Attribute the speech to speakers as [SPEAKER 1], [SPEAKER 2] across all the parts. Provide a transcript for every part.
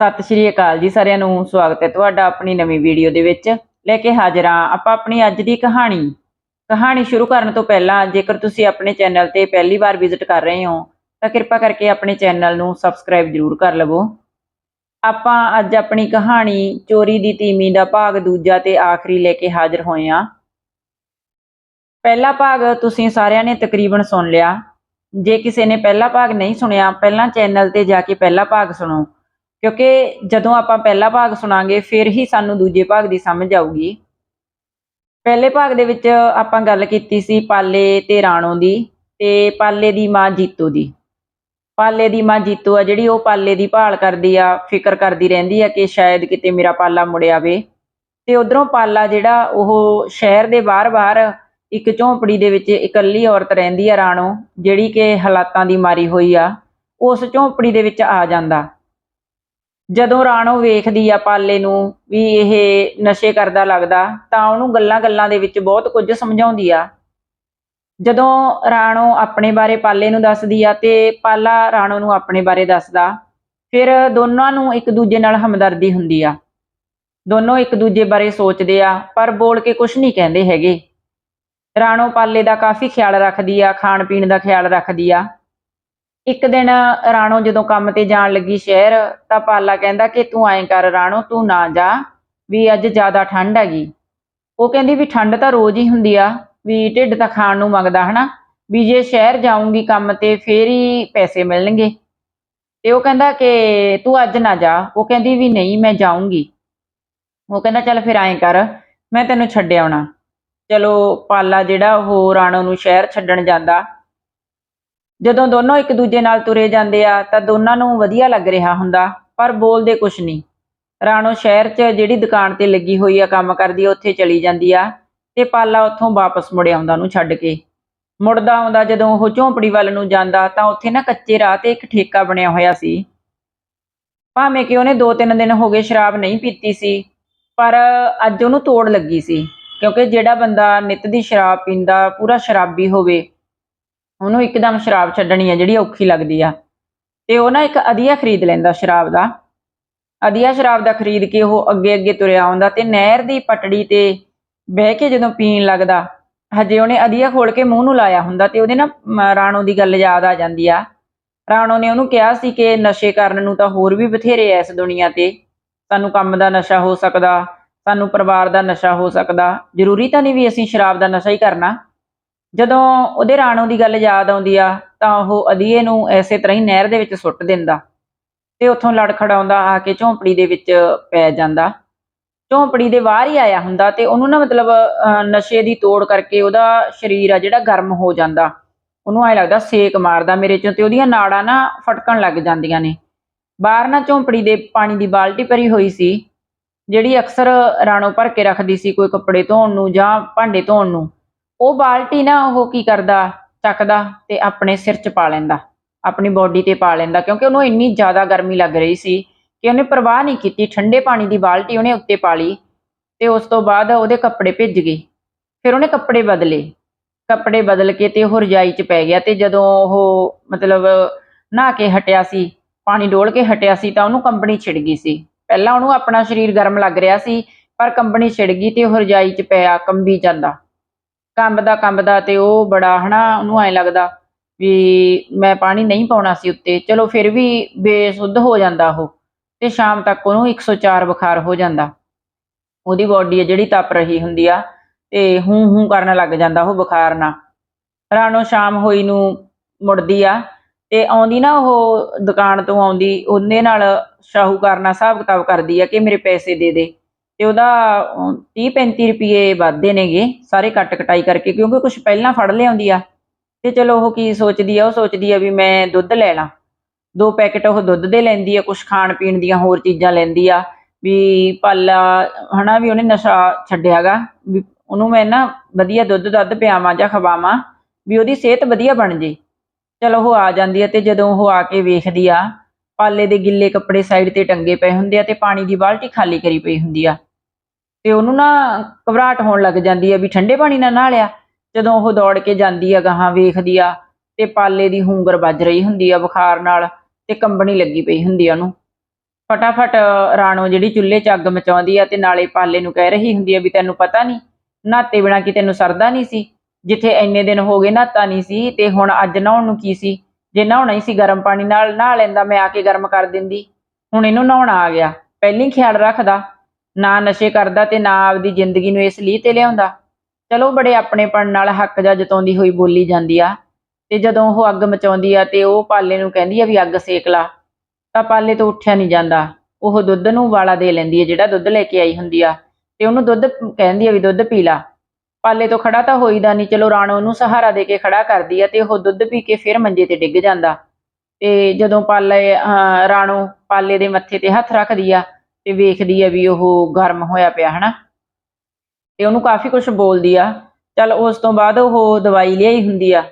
[SPEAKER 1] ਸਤਿ ਸ਼੍ਰੀ ਅਕਾਲ ਜੀ ਸਾਰਿਆਂ ਨੂੰ, ਸਵਾਗਤ ਹੈ ਤੁਹਾਡਾ ਆਪਣੀ ਨਵੀਂ ਵੀਡੀਓ ਦੇ ਵਿੱਚ। ਲੈ ਕੇ ਹਾਜ਼ਰ ਹਾਂ ਆਪਾਂ ਆਪਣੀ ਅੱਜ ਦੀ ਕਹਾਣੀ। ਕਹਾਣੀ ਸ਼ੁਰੂ ਕਰਨ ਤੋਂ ਪਹਿਲਾਂ ਜੇਕਰ ਤੁਸੀਂ ਆਪਣੇ ਚੈਨਲ ਤੇ ਪਹਿਲੀ ਵਾਰ ਵਿਜ਼ਿਟ ਕਰ ਰਹੇ ਹੋ, ਤਾਂ ਕਿਰਪਾ ਕਰਕੇ ਆਪਣੇ ਚੈਨਲ ਨੂੰ ਸਬਸਕ੍ਰਾਈਬ ਜ਼ਰੂਰ ਕਰ ਲਵੋ। ਆਪਾਂ ਅੱਜ ਆਪਣੀ ਕਹਾਣੀ ਚੋਰੀ ਦੀ ਤੀਮੀ ਦਾ ਭਾਗ ਦੂਜਾ ਤੇ ਆਖਰੀ ਲੈ ਕੇ ਹਾਜ਼ਰ ਹੋਏ ਹਾਂ। ਪਹਿਲਾ ਭਾਗ ਤੁਸੀਂ ਸਾਰਿਆਂ ਨੇ ਤਕਰੀਬਨ ਸੁਣ ਲਿਆ। ਜੇ ਕਿਸੇ ਨੇ ਪਹਿਲਾ ਭਾਗ ਨਹੀਂ ਸੁਣਿਆ, ਪਹਿਲਾਂ ਚੈਨਲ ਤੇ ਜਾ ਕੇ ਪਹਿਲਾ ਭਾਗ ਸੁਣੋ। ਕਿਉਂਕਿ ਜਦੋਂ ਆਪਾਂ ਪਹਿਲਾ ਭਾਗ ਸੁਣਾਂਗੇ, ਫਿਰ ਹੀ ਸਾਨੂੰ ਦੂਜੇ ਭਾਗ ਦੀ ਸਮਝ ਆਊਗੀ। ਪਹਿਲੇ ਭਾਗ ਦੇ ਵਿੱਚ ਆਪਾਂ ਗੱਲ ਕੀਤੀ ਸੀ ਪਾਲੇ ਤੇ ਰਾਣੋ ਦੀ ਤੇ ਪਾਲੇ ਦੀ ਮਾਂ ਜੀਤੋ ਦੀ। ਪਾਲੇ ਦੀ ਮਾਂ ਜੀਤੋ ਆ ਜਿਹੜੀ ਉਹ ਪਾਲੇ ਦੀ ਭਾਲ ਕਰਦੀ ਆ, ਫਿਕਰ ਕਰਦੀ ਰਹਿੰਦੀ ਆ ਕਿ ਸ਼ਾਇਦ ਕਿਤੇ ਮੇਰਾ ਪਾਲਾ ਮੁੜ ਆਵੇ। ਤੇ ਉਧਰੋਂ ਪਾਲਾ ਜਿਹੜਾ ਉਹ ਸ਼ਹਿਰ ਦੇ ਬਾਹਰ-ਬਾਹਰ ਇੱਕ ਝੌਂਪੜੀ ਦੇ ਵਿੱਚ ਇਕੱਲੀ ਔਰਤ ਰਹਿੰਦੀ ਆ ਰਾਣੋ, ਜਿਹੜੀ ਕਿ ਹਾਲਾਤਾਂ ਦੀ ਮਾਰੀ ਹੋਈ ਆ, ਉਸ ਝੌਂਪੜੀ ਦੇ ਵਿੱਚ ਆ ਜਾਂਦਾ। ਜਦੋਂ ਰਾਣੋ ਵੇਖਦੀ ਆ ਪਾਲੇ ਨੂੰ ਵੀ ਇਹ ਨਸ਼ੇ ਕਰਦਾ ਲੱਗਦਾ, ਤਾਂ ਉਹਨੂੰ ਗੱਲਾਂ-ਗੱਲਾਂ ਦੇ ਵਿੱਚ ਬਹੁਤ ਕੁਝ ਸਮਝਾਉਂਦੀ ਆ। ਜਦੋਂ ਰਾਣੋ ਆਪਣੇ ਬਾਰੇ ਪਾਲੇ ਨੂੰ ਦੱਸਦੀ ਆ ਤੇ ਪਾਲਾ ਰਾਣੋ ਨੂੰ ਆਪਣੇ ਬਾਰੇ ਦੱਸਦਾ, ਫਿਰ ਦੋਨਾਂ ਨੂੰ ਇੱਕ ਦੂਜੇ ਨਾਲ ਹਮਦਰਦੀ ਹੁੰਦੀ ਆ। ਦੋਨੋਂ ਇੱਕ ਦੂਜੇ ਬਾਰੇ ਸੋਚਦੇ ਆ, ਪਰ ਬੋਲ ਕੇ ਕੁਝ ਨਹੀਂ ਕਹਿੰਦੇ ਹੈਗੇ। ਰਾਣੋ ਪਾਲੇ ਦਾ ਕਾਫੀ ਖਿਆਲ ਰੱਖਦੀ ਆ, ਖਾਣ ਪੀਣ ਦਾ ਖਿਆਲ ਰੱਖਦੀ ਆ। ਇੱਕ ਦਿਨ ਰਾਣੋ ਜਦੋਂ ਕੰਮ ਤੇ ਜਾਣ ਲੱਗੀ ਸ਼ਹਿਰ, ਤਾਂ ਪਾਲਾ ਕਹਿੰਦਾ ਕਿ ਤੂੰ ਐਂ ਕਰ ਰਾਣੋ, ਤੂੰ ਨਾ ਜਾ, ਵੀ ਅੱਜ ਜ਼ਿਆਦਾ ਠੰਡ ਹੈਗੀ। ਉਹ ਕਹਿੰਦੀ ਵੀ ਠੰਡ ਤਾਂ ਰੋਜ਼ ਹੀ ਹੁੰਦੀ ਆ, ਵੀ ਢਿੱਡ ਤਾਂ ਖਾਣ ਨੂੰ ਮੰਗਦਾ, ਹਨਾ? ਵੀ ਜੇ ਸ਼ਹਿਰ ਜਾਊਂਗੀ ਕੰਮ ਤੇ, ਫੇਰ ਹੀ ਪੈਸੇ ਮਿਲਣਗੇ। ਤੇ ਉਹ ਕਹਿੰਦਾ ਕਿ ਤੂੰ ਅੱਜ ਨਾ ਜਾ। ਉਹ ਕਹਿੰਦੀ ਵੀ ਨਹੀਂ, ਮੈਂ ਜਾਊਂਗੀ। ਉਹ ਕਹਿੰਦਾ, ਚੱਲ ਫਿਰ ਐਂ ਕਰ, ਮੈਂ ਤੈਨੂੰ ਛੱਡ ਆਉਣਾ। ਚਲੋ, ਪਾਲਾ ਜਿਹੜਾ ਉਹ ਰਾਣੋ ਨੂੰ ਸ਼ਹਿਰ ਛੱਡਣ ਜਾਂਦਾ ਜਦੋਂ ਦੋਨੋਂ ਇੱਕ ਦੂਜੇ ਨਾਲ ਤੁਰੇ ਜਾਂਦੇ ਆ ਤਾਂ ਦੋਨਾਂ ਨੂੰ ਵਧੀਆ ਲੱਗ ਰਿਹਾ ਹੁੰਦਾ, ਪਰ ਬੋਲਦੇ ਕੁਛ ਨਹੀਂ। ਰਾਣੋ ਸ਼ਹਿਰ 'ਚ ਜਿਹੜੀ ਦੁਕਾਨ ਤੇ ਲੱਗੀ ਹੋਈ ਆ ਕੰਮ ਕਰਦੀ ਆ ਉੱਥੇ ਚਲੀ ਜਾਂਦੀ ਆ ਤੇ ਪਾਲਾ ਉੱਥੋਂ ਵਾਪਸ ਮੁੜ ਆਉਂਦਾ ਉਹਨੂੰ ਛੱਡ ਕੇ। ਮੁੜਦਾ ਆਉਂਦਾ ਜਦੋਂ ਉਹ ਝੌਂਪੜੀ ਵੱਲ ਨੂੰ ਜਾਂਦਾ ਤਾਂ ਉੱਥੇ ਨਾ ਕੱਚੇ ਰਾਹ ਤੇ ਇੱਕ ਠੇਕਾ ਬਣਿਆ ਹੋਇਆ ਸੀ। ਭਾਵੇਂ ਕਿ ਉਹਨੇ 2-3 ਦਿਨ ਹੋ ਗਏ ਸ਼ਰਾਬ ਨਹੀਂ ਪੀਤੀ ਸੀ, ਪਰ ਅੱਜ ਉਹਨੂੰ ਤੋੜ ਲੱਗੀ ਸੀ, ਕਿਉਂਕਿ ਜਿਹੜਾ ਬੰਦਾ ਨਿਤ ਦੀ ਸ਼ਰਾਬ ਪੀਂਦਾ, ਪੂਰਾ ਸ਼ਰਾਬੀ ਹੋਵੇ ਉਹਨੂੰ ਇੱਕਦਮ ਸ਼ਰਾਬ ਛੱਡਣੀ ਆ, ਜਿਹੜੀ ਔਖੀ ਲੱਗਦੀ ਆ। ਤੇ ਉਹ ਨਾ ਇੱਕ ਅਧੀਆ ਖਰੀਦ ਲੈਂਦਾ ਸ਼ਰਾਬ ਦਾ। ਅਧੀਆ ਸ਼ਰਾਬ ਦਾ ਖਰੀਦ ਕੇ ਉਹ ਅੱਗੇ ਅੱਗੇ ਤੁਰਿਆ ਆਉਂਦਾ ਤੇ ਨਹਿਰ ਦੀ ਪਟੜੀ ਤੇ ਬਹਿ ਕੇ ਜਦੋਂ ਪੀਣ ਲੱਗਦਾ, ਹਜੇ ਉਹਨੇ ਅਧੀਆ ਖੋਲ ਕੇ ਮੂੰਹ ਨੂੰ ਲਾਇਆ ਹੁੰਦਾ ਤੇ ਉਹਦੇ ਨਾ ਰਾਣੋ ਦੀ ਗੱਲ ਯਾਦ ਆ ਜਾਂਦੀ ਆ। ਰਾਣੋ ਨੇ ਉਹਨੂੰ ਕਿਹਾ ਸੀ ਕਿ ਨਸ਼ੇ ਕਰਨ ਨੂੰ ਤਾਂ ਹੋਰ ਵੀ ਬਥੇਰੇ ਐ ਇਸ ਦੁਨੀਆ ਤੇ। ਸਾਨੂੰ ਕੰਮ ਦਾ ਨਸ਼ਾ ਹੋ ਸਕਦਾ, ਸਾਨੂੰ ਪਰਿਵਾਰ ਦਾ ਨਸ਼ਾ ਹੋ ਸਕਦਾ। ਜ਼ਰੂਰੀ ਤਾਂ ਨਹੀਂ ਵੀ ਅਸੀਂ ਸ਼ਰਾਬ ਦਾ ਨਸ਼ਾ ਹੀ ਕਰਨਾ। ਜਦੋਂ ਉਹਦੇ ਰਾਣੋ ਦੀ ਗੱਲ ਯਾਦ ਆਉਂਦੀ ਆ, ਤਾਂ ਉਹ ਅਧੀਏ ਨੂੰ ਐਸੇ ਤਰ੍ਹਾਂ ਹੀ ਨਹਿਰ ਦੇ ਵਿੱਚ ਸੁੱਟ ਦਿੰਦਾ ਤੇ ਉੱਥੋਂ ਲੜਖੜਾਉਂਦਾ, ਆ ਕੇ ਝੌਂਪੜੀ ਦੇ ਵਿੱਚ ਪੈ ਜਾਂਦਾ। ਝੌਂਪੜੀ ਦੇ ਬਾਹਰ ਹੀ ਆਇਆ ਹੁੰਦਾ ਤੇ ਉਹਨੂੰ ਨਾ ਮਤਲਬ ਨਸ਼ੇ ਦੀ ਤੋੜ ਕਰਕੇ ਉਹਦਾ ਸਰੀਰ ਆ ਜਿਹੜਾ ਗਰਮ ਹੋ ਜਾਂਦਾ। ਉਹਨੂੰ ਐ ਲੱਗਦਾ ਸੇਕ ਮਾਰਦਾ ਮੇਰੇ ਚੋਂ ਤੇ ਉਹਦੀਆਂ ਨਾੜਾਂ ਨਾ ਫਟਕਣ ਲੱਗ ਜਾਂਦੀਆਂ ਨੇ। ਬਾਹਰ ਨਾ ਝੌਂਪੜੀ ਦੇ ਪਾਣੀ ਦੀ ਬਾਲਟੀ ਭਰੀ ਹੋਈ ਸੀ, ਜਿਹੜੀ ਅਕਸਰ ਰਾਣੋ ਭਰ ਕੇ ਰੱਖਦੀ ਸੀ ਕੋਈ ਕੱਪੜੇ ਧੋਣ ਨੂੰ ਜਾਂ ਭਾਂਡੇ ਧੋਣ ਨੂੰ। ਉਹ ਬਾਲਟੀ ਨਾ ਉਹ ਕੀ ਕਰਦਾ, ਚੱਕਦਾ ਤੇ ਆਪਣੇ ਸਿਰ 'ਚ ਪਾ ਲੈਂਦਾ, ਆਪਣੀ ਬੋਡੀ ਤੇ ਪਾ ਲੈਂਦਾ, ਕਿਉਂਕਿ ਉਹਨੂੰ ਇੰਨੀ ਜ਼ਿਆਦਾ ਗਰਮੀ ਲੱਗ ਰਹੀ ਸੀ ਕਿ ਉਹਨੇ ਪਰਵਾਹ ਨਹੀਂ ਕੀਤੀ, ਠੰਡੇ ਪਾਣੀ ਦੀ ਬਾਲਟੀ ਉਹਨੇ ਉੱਤੇ ਪਾ ਲਈ ਤੇ ਉਸ ਤੋਂ ਬਾਅਦ ਉਹਦੇ ਕੱਪੜੇ ਭਿੱਜ ਗਏ। ਫਿਰ ਉਹਨੇ ਕੱਪੜੇ ਬਦਲੇ, ਕੱਪੜੇ ਬਦਲ ਕੇ ਤੇ ਉਹ ਰਜਾਈ 'ਚ ਪੈ ਗਿਆ ਤੇ ਜਦੋਂ ਉਹ ਮਤਲਬ ਨਹਾ ਕੇ ਹਟਿਆ ਸੀ, ਪਾਣੀ ਡੋਲ ਕੇ ਹਟਿਆ ਸੀ ਤਾਂ ਉਹਨੂੰ ਕੰਬਣੀ ਛਿੜ ਗਈ ਸੀ। ਪਹਿਲਾਂ ਉਹਨੂੰ ਆਪਣਾ ਸਰੀਰ ਗਰਮ ਲੱਗ ਰਿਹਾ ਸੀ, ਪਰ ਕੰਬਣੀ ਛਿੜ ਗਈ ਤੇ ਉਹ ਰਜਾਈ 'ਚ ਪਿਆ, ਕੰਬੀ ਜਾਂਦਾ। ਕੰਬਦਾ ਕੰਬਦਾ ਤੇ ਉਹ ਬੜਾ ਹਨਾ, ਉਹਨੂੰ ਐ ਲੱਗਦਾ ਵੀ ਮੈਂ ਪਾਣੀ ਨਹੀਂ ਪਾਉਣਾ ਸੀ ਉੱਤੇ। ਚਲੋ ਫਿਰ ਵੀ ਬੇਸੁੱਧ ਹੋ ਜਾਂਦਾ ਉਹ ਤੇ ਸ਼ਾਮ ਤੱਕ ਉਹਨੂੰ 104 ਬੁਖਾਰ ਹੋ ਜਾਂਦਾ। ਉਹਦੀ ਬਾਡੀ ਹੈ ਜਿਹੜੀ ਤਪ ਰਹੀ ਹੁੰਦੀ ਆ ਤੇ ਹੂੰ ਹੂੰ ਕਰਨ ਲੱਗ ਜਾਂਦਾ ਉਹ ਬੁਖਾਰ ਨਾਲ। ਰਾਣੋ ਸ਼ਾਮ ਹੋਈ ਨੂੰ ਮੁੜਦੀ ਆ ਤੇ ਆਉਂਦੀ ਨਾ ਉਹ ਦੁਕਾਨ ਤੋਂ ਆਉਂਦੀ, ਉਹਦੇ ਨਾਲ ਸ਼ਾਹੂਕਾਰ ਨਾਲ ਹਿਸਾਬ ਕਿਤਾਬ ਕਰਦੀ ਆ ਕਿ ਮੇਰੇ ਪੈਸੇ ਦੇ ਦੇ। ਤੇ ਉਹਦਾ 30 35 ਰੁਪਏ ਵੱਧਦੇ ਨੇਗੇ, ਸਾਰੇ ਕੱਟ ਕਟਾਈ ਕਰਕੇ, ਕਿਉਂਕਿ ਕੁਝ ਪਹਿਲਾਂ ਫੜ ਲਿਆਉਂਦੀ ਆ। ਤੇ ਚਲੋ ਉਹ ਕੀ ਸੋਚਦੀ ਆ, ਉਹ ਸੋਚਦੀ ਆ ਵੀ ਮੈਂ ਦੁੱਧ ਲੈ ਲਾਂ। ਦੋ ਪੈਕੇਟ ਉਹ ਦੁੱਧ ਦੇ ਲੈਂਦੀ ਆ ਕੁਝ ਖਾਣ ਪੀਣ ਦੀਆਂ ਹੋਰ ਚੀਜ਼ਾਂ ਲੈਂਦੀ ਆ, ਵੀ ਪਾਲਾ ਹਨਾ, ਵੀ ਉਹਨੇ ਨਸ਼ਾ ਛੱਡਿਆਗਾ ਵੀ ਉਹਨੂੰ ਮੈਂ ਨਾ ਵਧੀਆ ਦੁੱਧ ਦੱਧ ਪਿਆਵਾਂ ਜਾਂ ਖਵਾਵਾਂ, ਵੀ ਉਹਦੀ ਸਿਹਤ ਵਧੀਆ ਬਣ ਜੇ। ਚਲੋ ਉਹ ਆ ਜਾਂਦੀ ਆ ਤੇ ਜਦੋਂ ਉਹ ਆ ਕੇ ਵੇਖਦੀ ਆ, ਪਾਲੇ ਦੇ ਗਿੱਲੇ ਕੱਪੜੇ ਸਾਈਡ ਤੇ ਟੰਗੇ ਪਏ ਹੁੰਦੇ ਆ ਤੇ ਪਾਣੀ ਦੀ ਬਾਲਟੀ ਖਾਲੀ ਕਰੀ ਪਈ ਹੁੰਦੀ ਆ। ਤੇ ਉਹਨੂੰ ਨਾ ਘਬਰਾਹਟ ਹੋਣ ਲੱਗ ਜਾਂਦੀ ਆ ਵੀ ਠੰਡੇ ਪਾਣੀ ਨਾਲ ਨਹਾ ਲਿਆ। ਜਦੋਂ ਉਹ ਦੌੜ ਕੇ ਜਾਂਦੀ ਆ ਗਾਹਾਂ ਵੇਖਦੀ ਆ ਤੇ ਪਾਲੇ ਦੀ ਹੂੰਗਰ ਵੱਜ ਰਹੀ ਹੁੰਦੀ ਆ ਬੁਖਾਰ ਨਾਲ ਤੇ ਕੰਬਣੀ ਲੱਗੀ ਪਈ ਹੁੰਦੀ ਆ ਉਹਨੂੰ। ਫਟਾਫਟ ਰਾਣੋ ਜਿਹੜੀ ਚੁੱਲ੍ਹੇ 'ਚ ਅੱਗ ਮਚਾਉਂਦੀ ਆ ਤੇ ਨਾਲੇ ਪਾਲੇ ਨੂੰ ਕਹਿ ਰਹੀ ਹੁੰਦੀ ਆ ਵੀ ਤੈਨੂੰ ਪਤਾ ਨਹੀਂ ਨਹਾਤੇ ਬਿਨਾ ਕਿ ਤੈਨੂੰ ਸਰਦਾ ਨਹੀਂ ਸੀ, ਜਿੱਥੇ ਇੰਨੇ ਦਿਨ ਹੋ ਗਏ ਨਹਾਤਾ ਨਹੀਂ ਸੀ ਤੇ ਹੁਣ ਅੱਜ ਨਹਾਉਣ ਨੂੰ ਕੀ ਸੀ? ਜੇ ਨਹਾਉਣਾ ਹੀ ਸੀ ਗਰਮ ਪਾਣੀ ਨਾਲ, ਨਹਾ ਲੈਂਦਾ ਮੈਂ ਆ ਕੇ ਗਰਮ ਕਰ ਦਿੰਦੀ। ਹੁਣ ਇਹਨੂੰ ਨਹਾਉਣਾ ਆ ਗਿਆ। ਪਹਿਲੀ ਖਿਆਲ ਰੱਖਦਾ। ਨਾ ਨਸ਼ੇ ਕਰਦਾ ਤੇ ਨਾ ਆਪਦੀ ਜ਼ਿੰਦਗੀ ਨੂੰ ਇਸ ਲਈ ਤੇ ਲਿਆਉਂਦਾ। ਚਲੋ ਬੜੇ ਆਪਣੇਪਣ ਨਾਲ ਹੱਕ ਜਾ ਜਤਾਉਂਦੀ ਹੋਈ ਬੋਲੀ ਜਾਂਦੀ ਆ। ਤੇ ਜਦੋਂ ਉਹ ਅੱਗ ਮਚਾਉਂਦੀ ਆ ਤੇ ਉਹ ਪਾਲੇ ਨੂੰ ਕਹਿੰਦੀ ਆ ਵੀ ਅੱਗ ਸੇਕ ਲਾ, ਤਾਂ ਪਾਲੇ ਤੋਂ ਉੱਠਿਆ ਨਹੀਂ ਜਾਂਦਾ। ਉਹ ਦੁੱਧ ਨੂੰ ਵਾਲਾ ਦੇ ਲੈਂਦੀ ਹੈ ਜਿਹੜਾ ਦੁੱਧ ਲੈ ਕੇ ਆਈ ਹੁੰਦੀ ਆ। ਤੇ ਉਹਨੂੰ ਦੁੱਧ ਕਹਿੰਦੀ ਆ ਵੀ ਦੁੱਧ ਪੀ ਲਾ। ਪਾਲੇ ਤੋਂ ਖੜਾ ਤਾਂ ਹੋਈਦਾ ਨਹੀਂ, ਚਲੋ ਰਾਣੋ ਉਹਨੂੰ ਸਹਾਰਾ ਦੇ ਕੇ ਖੜਾ ਕਰਦੀ ਆ ਤੇ ਉਹ ਦੁੱਧ ਪੀ ਕੇ ਫਿਰ ਮੰਜੇ ਤੇ ਡਿੱਗ ਜਾਂਦਾ। ਤੇ ਜਦੋਂ ਪਾਲੇ, ਅਹ ਰਾਣੋ ਪਾਲੇ ਦੇ ਮੱਥੇ ਤੇ ਹੱਥ ਰੱਖਦੀ ਆ ਤੇ ਵੇਖਦੀ ਆ ਵੀ ਉਹ ਗਰਮ ਹੋਇਆ ਪਿਆ, ਹਨਾ? ਤੇ ਉਹਨੂੰ ਕਾਫੀ ਕੁਝ ਬੋਲਦੀ ਆ, ਚਲ ਉਸ ਤੋਂ ਬਾਅਦ ਉਹ ਦਵਾਈ ਲਿਆਈ ਹੁੰਦੀ ਆ,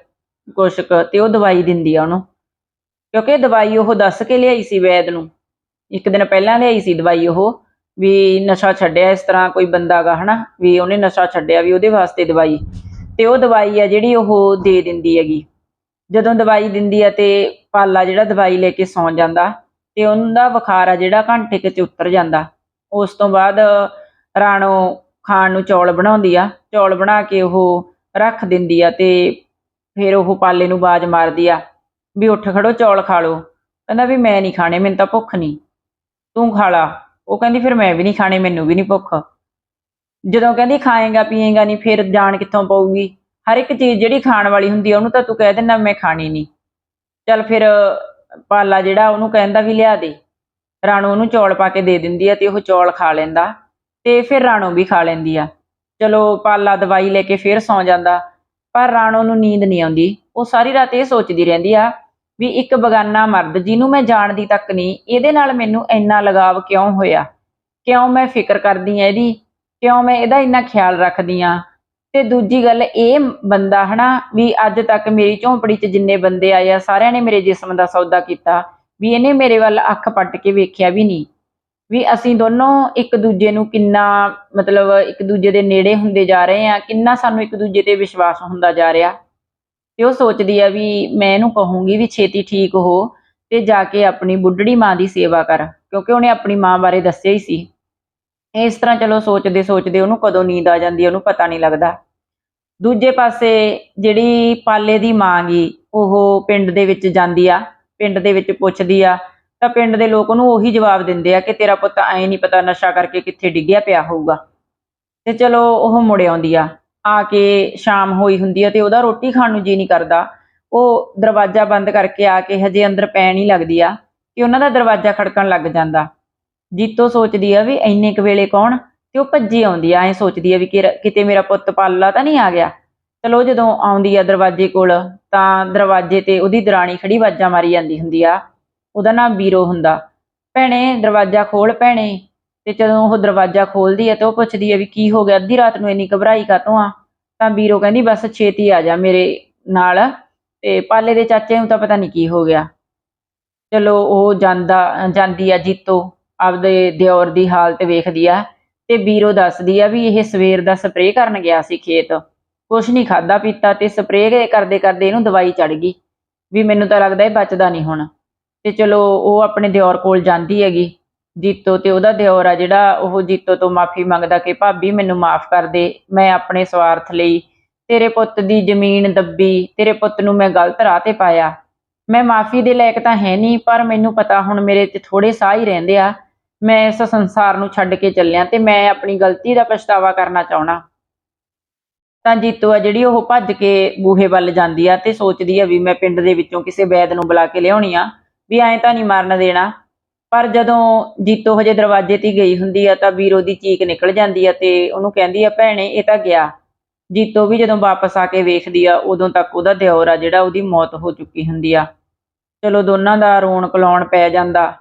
[SPEAKER 1] ਕੁਛ ਕੁ, ਤੇ ਉਹ ਦਵਾਈ ਦਿੰਦੀ ਆ ਉਹਨੂੰ। ਕਿਉਂਕਿ ਦਵਾਈ ਉਹ ਦੱਸ ਕੇ ਲਿਆਈ ਸੀ ਵੈਦ ਨੂੰ। ਇੱਕ ਦਿਨ ਪਹਿਲਾਂ ਲਿਆਈ ਸੀ ਦਵਾਈ ਉਹ, ਵੀ ਨਸ਼ਾ ਛੱਡਿਆ ਇਸ ਤਰ੍ਹਾਂ ਕੋਈ ਬੰਦਾ ਗਾ, ਹਨਾ? ਵੀ ਉਹਨੇ ਨਸ਼ਾ ਛੱਡਿਆ ਵੀ ਉਹਦੇ ਵਾਸਤੇ ਦਵਾਈ। ਤੇ ਉਹ ਦਵਾਈ ਆ ਜਿਹੜੀ ਉਹ ਦੇ ਦਿੰਦੀ ਹੈਗੀ। ਜਦੋਂ ਦਵਾਈ ਦਿੰਦੀ ਆ ਤੇ ਪਾਲਾ ਜਿਹੜਾ ਦਵਾਈ ਲੈ ਕੇ ਸੌਂ ਜਾਂਦਾ ਤੇ ਉਹਦਾ ਬੁਖਾਰ ਆ ਜਿਹੜਾ ਘੰਟੇ ਕੁ ਉਤਰ ਜਾਂਦਾ। ਉਸ ਤੋਂ ਬਾਅਦ ਰਾਣੋ ਖਾਣ ਨੂੰ ਚੌਲ ਬਣਾਉਂਦੀ ਆ। ਚੌਲ ਬਣਾ ਕੇ ਉਹ ਰੱਖ ਦਿੰਦੀ ਆ ਤੇ ਫਿਰ ਉਹ ਪਾਲੇ ਨੂੰ ਬਾਜ ਮਾਰਦੀ ਆ ਵੀ ਉੱਠ ਖੜੋ, ਚੌਲ ਖਾ ਲਓ। ਕਹਿੰਦਾ ਵੀ ਮੈਂ ਨਹੀਂ ਖਾਣੇ, ਮੈਨੂੰ ਤਾਂ ਭੁੱਖ ਨਹੀਂ। ਤੂੰ ਖਾ ਲਾ। ਉਹ ਕਹਿੰਦੀ ਫਿਰ ਮੈਂ ਵੀ ਨਹੀਂ ਖਾਣੇ, ਮੈਨੂੰ ਵੀ ਨਹੀਂ ਭੁੱਖ। ਜਦੋਂ ਕਹਿੰਦੀ ਖਾਏਗਾ, ਪੀਏਗਾ ਨਹੀਂ, ਫਿਰ ਜਾਣ ਕਿੱਥੋਂ ਪਊਗੀ? ਹਰ ਇੱਕ ਚੀਜ਼ ਜਿਹੜੀ ਖਾਣ ਵਾਲੀ ਹੁੰਦੀ ਆ, ਉਹਨੂੰ ਤਾਂ ਤੂੰ ਕਹਿ ਦਿੰਦਾ, ਮੈਂ ਖਾਣੀ ਨਹੀਂ। ਚੱਲ ਫਿਰ ਪਾਲਾ ਜਿਹੜਾ ਉਹਨੂੰ ਕਹਿੰਦਾ ਵੀ ਲਿਆ ਦੇ। ਰਾਣੋ ਉਹਨੂੰ ਚੌਲ ਪਾ ਕੇ ਦੇ ਦਿੰਦੀ ਆ ਤੇ ਉਹ ਚੌਲ ਖਾ ਲੈਂਦਾ ਤੇ ਫਿਰ ਰਾਣੋ ਵੀ ਖਾ ਲੈਂਦੀ ਆ। ਚਲੋ ਪਾਲਾ ਦਵਾਈ ਲੈ ਕੇ ਫਿਰ ਸੌਂ ਜਾਂਦਾ, ਪਰ ਰਾਣੋ ਨੂੰ ਨੀਂਦ ਨਹੀਂ ਆਉਂਦੀ। ਉਹ ਸਾਰੀ ਰਾਤ ਇਹ ਸੋਚਦੀ ਰਹਿੰਦੀ ਆ ਵੀ ਇੱਕ ਬਗਾਨਾ ਮਰਦ ਜਿਹਨੂੰ ਮੈਂ ਜਾਣਦੀ ਤੱਕ ਨਹੀਂ, ਇਹਦੇ ਨਾਲ ਮੈਨੂੰ ਇੰਨਾ ਲਗਾਵ ਕਿਉਂ ਹੋਇਆ? ਕਿਉਂ ਮੈਂ ਫਿਕਰ ਕਰਦੀ ਆ ਇਹਦੀ? ਕਿਉਂ ਮੈਂ ਇਹਦਾ ਇੰਨਾ ਖਿਆਲ ਰੱਖਦੀ ਆ? ਤੇ ਦੂਜੀ ਗੱਲ ਇਹ ਬੰਦਾ ਹਨਾ ਵੀ ਅੱਜ ਤੱਕ ਮੇਰੀ ਝੌਂਪੜੀ 'ਚ ਜਿੰਨੇ ਬੰਦੇ ਆਏ ਆ, ਸਾਰਿਆਂ ਨੇ ਮੇਰੇ ਜਿਸਮ ਦਾ ਸੌਦਾ ਕੀਤਾ, ਵੀ ਇਹਨੇ ਮੇਰੇ ਵੱਲ ਅੱਖ ਪੱਟ ਕੇ ਵੇਖਿਆ ਵੀ ਨਹੀਂ। ਵੀ ਅਸੀਂ ਦੋਨੋਂ ਇੱਕ ਦੂਜੇ ਨੂੰ ਕਿੰਨਾ ਮਤਲਬ ਇੱਕ ਦੂਜੇ ਦੇ ਨੇੜੇ ਹੁੰਦੇ ਜਾ ਰਹੇ ਆ, ਕਿੰਨਾ ਸਾਨੂੰ ਇੱਕ ਦੂਜੇ ਤੇ ਵਿਸ਼ਵਾਸ ਹੁੰਦਾ ਜਾ ਰਿਹਾ। ਤੇ ਉਹ ਸੋਚਦੀ ਆ ਵੀ ਮੈਂ ਇਹਨੂੰ ਕਹੂੰਗੀ ਵੀ ਛੇਤੀ ਠੀਕ ਹੋ ਤੇ ਜਾ ਕੇ ਆਪਣੀ ਬੁੱਢੜੀ ਮਾਂ ਦੀ ਸੇਵਾ ਕਰ, ਕਿਉਂਕਿ ਉਹਨੇ ਆਪਣੀ ਮਾਂ ਬਾਰੇ ਦੱਸਿਆ ਹੀ ਸੀ। ਇਸ ਤਰ੍ਹਾਂ ਚਲੋ ਸੋਚਦੇ ਸੋਚਦੇ ਉਹਨੂੰ ਕਦੋਂ ਨੀਂਦ ਆ ਜਾਂਦੀ ਉਹਨੂੰ ਪਤਾ ਨਹੀਂ ਲੱਗਦਾ। ਦੂਜੇ ਪਾਸੇ ਜਿਹੜੀ ਪਾਲੇ ਦੀ ਮਾਂ ਗਈ ਉਹ ਪਿੰਡ ਦੇ ਵਿੱਚ ਜਾਂਦੀ ਆ, ਪਿੰਡ ਦੇ ਵਿੱਚ ਪੁੱਛਦੀ ਆ, ਤਾਂ ਪਿੰਡ ਦੇ ਲੋਕ ਉਹਨੂੰ ਉਹੀ ਜਵਾਬ ਦਿੰਦੇ ਆ ਕਿ ਤੇਰਾ ਪੁੱਤ ਐ ਨਹੀਂ ਪਤਾ ਨਸ਼ਾ ਕਰਕੇ ਕਿੱਥੇ ਡਿੱਗਿਆ ਪਿਆ ਹੋਊਗਾ। ਤੇ ਚਲੋ ਉਹ ਮੁੜ ਆਉਂਦੀ ਆ ਆ ਕੇ ਸ਼ਾਮ ਹੋਈ ਹੁੰਦੀ ਆ ਤੇ ਉਹਦਾ ਰੋਟੀ ਖਾਣ ਨੂੰ ਜੀ ਨਹੀਂ ਕਰਦਾ। ਉਹ ਦਰਵਾਜ਼ਾ ਬੰਦ ਕਰਕੇ ਆ ਕੇ ਹਜੇ ਅੰਦਰ ਪੈਣ ਹੀ ਲੱਗਦੀ ਆ ਕਿ ਉਹਨਾਂ ਦਾ ਦਰਵਾਜ਼ਾ ਖੜਕਣ ਲੱਗ ਜਾਂਦਾ। ਜੀਤੋ ਸੋਚਦੀ ਆ ਵੀ ਇੰਨੇ ਕੁ ਵੇਲੇ ਕੌਣ? ਤੇ ਉਹ ਭੱਜੀ ਆਉਂਦੀ ਆ, ਐ ਸੋਚਦੀ ਆ ਵੀ ਕਿਤੇ ਮੇਰਾ ਪੁੱਤ ਪਾਲਾ ਤਾਂ ਨਹੀਂ ਆ ਗਿਆ। ਚਲੋ ਜਦੋਂ ਆਉਂਦੀ ਆ ਦਰਵਾਜ਼ੇ ਕੋਲ, ਤਾਂ ਦਰਵਾਜ਼ੇ ਤੇ ਉਹਦੀ ਦਰਾਣੀ ਖੜੀ ਵਾਜਾਂ ਮਾਰੀ ਜਾਂਦੀ ਹੁੰਦੀ ਆ। ਉਹਦਾ ਨਾਮ ਵੀਰੋ ਹੁੰਦਾ। ਭੈਣੇ, ਦਰਵਾਜ਼ਾ ਖੋਲ ਭੈਣੇ। ਤੇ ਜਦੋਂ ਉਹ ਦਰਵਾਜ਼ਾ ਖੋਲਦੀ ਹੈ ਤੇ ਉਹ ਪੁੱਛਦੀ ਹੈ ਵੀ ਕੀ ਹੋ ਗਿਆ? ਅੱਧੀ ਰਾਤ ਨੂੰ ਇੰਨੀ ਘਬਰਾਈ ਕਾਤੋਂ ਆ? ਤਾਂ ਵੀਰੋ ਕਹਿੰਦੀ, ਬਸ ਛੇਤੀ ਆ ਜਾ ਮੇਰੇ ਨਾਲ। ਤੇ ਪਾਲੇ ਦੇ ਚਾਚੇ ਨੂੰ ਤਾਂ ਪਤਾ ਨਹੀਂ ਕੀ ਹੋ ਗਿਆ। ਚਲੋ, ਉਹ ਜਾਂਦਾ ਜਾਂਦੀ ਆ ਜੀਤੋ। ਆਪਦੇ ਦਿਓਰ ਦੀ ਹਾਲਤ ਵੇਖਦੀ ਆ ਤੇ ਵੀਰੋ ਦੱਸਦੀ ਆ ਵੀ ਇਹ ਸਵੇਰ ਦਾ ਸਪਰੇਅ ਕਰਨ ਗਿਆ ਸੀ ਖੇਤ। ਕੁਛ ਨਹੀਂ ਖਾਦਾ ਪੀਤਾ ਤੇ ਸਪਰੇਅ ਕਰਦੇ ਕਰਦੇ ਇਹਨੂੰ ਦਵਾਈ ਚੜ ਗਈ ਵੀ ਮੈਨੂੰ ਤਾਂ ਲੱਗਦਾ ਇਹ ਬਚਦਾ ਨਹੀਂ ਹੁਣ। ਤੇ ਚਲੋ ਉਹ ਆਪਣੇ ਦਿਓਰ ਕੋਲ ਜਾਂਦੀ ਹੈਗੀ। ਜੀਤੋ ਤੇ ਉਹਦਾ ਦਿਓਰ ਆ ਜਿਹੜਾ, ਉਹ ਜੀਤੋ ਤੋਂ ਮਾਫੀ ਮੰਗਦਾ ਕਿ ਭਾਬੀ ਮੈਨੂੰ ਮਾਫ ਕਰ ਦੇ, ਮੈਂ ਆਪਣੇ ਸਵਾਰਥ ਲਈ ਤੇਰੇ ਪੁੱਤ ਦੀ ਜ਼ਮੀਨ ਦੱਬੀ, ਤੇਰੇ ਪੁੱਤ ਨੂੰ ਮੈਂ ਗਲਤ ਰਾਹ ਤੇ ਪਾਇਆ। ਮੈਂ ਮਾਫੀ ਦੇ ਲਾਇਕ ਤਾਂ ਹੈ ਨਹੀਂ, ਪਰ ਮੈਨੂੰ ਪਤਾ ਹੁਣ ਮੇਰੇ ਤੇ ਥੋੜੇ ਸਾਹ ਹੀ ਰਹਿੰਦੇ ਆ। ਮੈਂ ਇਸ ਸੰਸਾਰ ਨੂੰ ਛੱਡ ਕੇ ਚੱਲਿਆ ਤੇ ਮੈਂ ਆਪਣੀ ਗਲਤੀ ਦਾ ਪਛਤਾਵਾ ਕਰਨਾ ਚਾਹਣਾ ਤਾਂ ਜੀਤੋ ਆ ਜਿਹੜੀ ਉਹ ਭੱਜ ਕੇ ਬੂਹੇ ਵੱਲ ਜਾਂਦੀ ਆ ਤੇ ਸੋਚਦੀ ਆ ਵੀ ਮੈਂ ਪਿੰਡ ਦੇ ਵਿੱਚੋਂ ਕਿਸੇ ਵੈਦ ਨੂੰ ਬੁਲਾ ਕੇ ਲਿਆਉਣੀ ਆ, ਵੀ ਐਂ ਤਾਂ ਨਹੀਂ ਮਰਨ ਦੇਣਾ। ਪਰ ਜਦੋਂ ਜੀਤੋ ਹਜੇ ਦਰਵਾਜ਼ੇ ਤੇ ਗਈ ਹੁੰਦੀ ਆ ਤਾਂ ਵੀਰੋ ਦੀ ਚੀਕ ਨਿਕਲ ਜਾਂਦੀ ਆ ਤੇ ਉਹਨੂੰ ਕਹਿੰਦੀ ਆ, ਭੈਣੇ, ਇਹ ਤਾਂ ਗਿਆ। ਜੀਤੋ ਵੀ ਜਦੋਂ ਵਾਪਸ ਆ ਕੇ ਵੇਖਦੀ ਆ, ਉਦੋਂ ਤੱਕ ਉਹਦਾ ਦਿਓਰ ਆ ਜਿਹੜਾ ਉਹਦੀ ਮੌਤ ਹੋ ਚੁੱਕੀ ਹੁੰਦੀ ਆ। ਚਲੋ ਦੋਨਾਂ ਦਾ ਰੋਣ ਕਲਾਉਣ ਪੈ ਜਾਂਦਾ।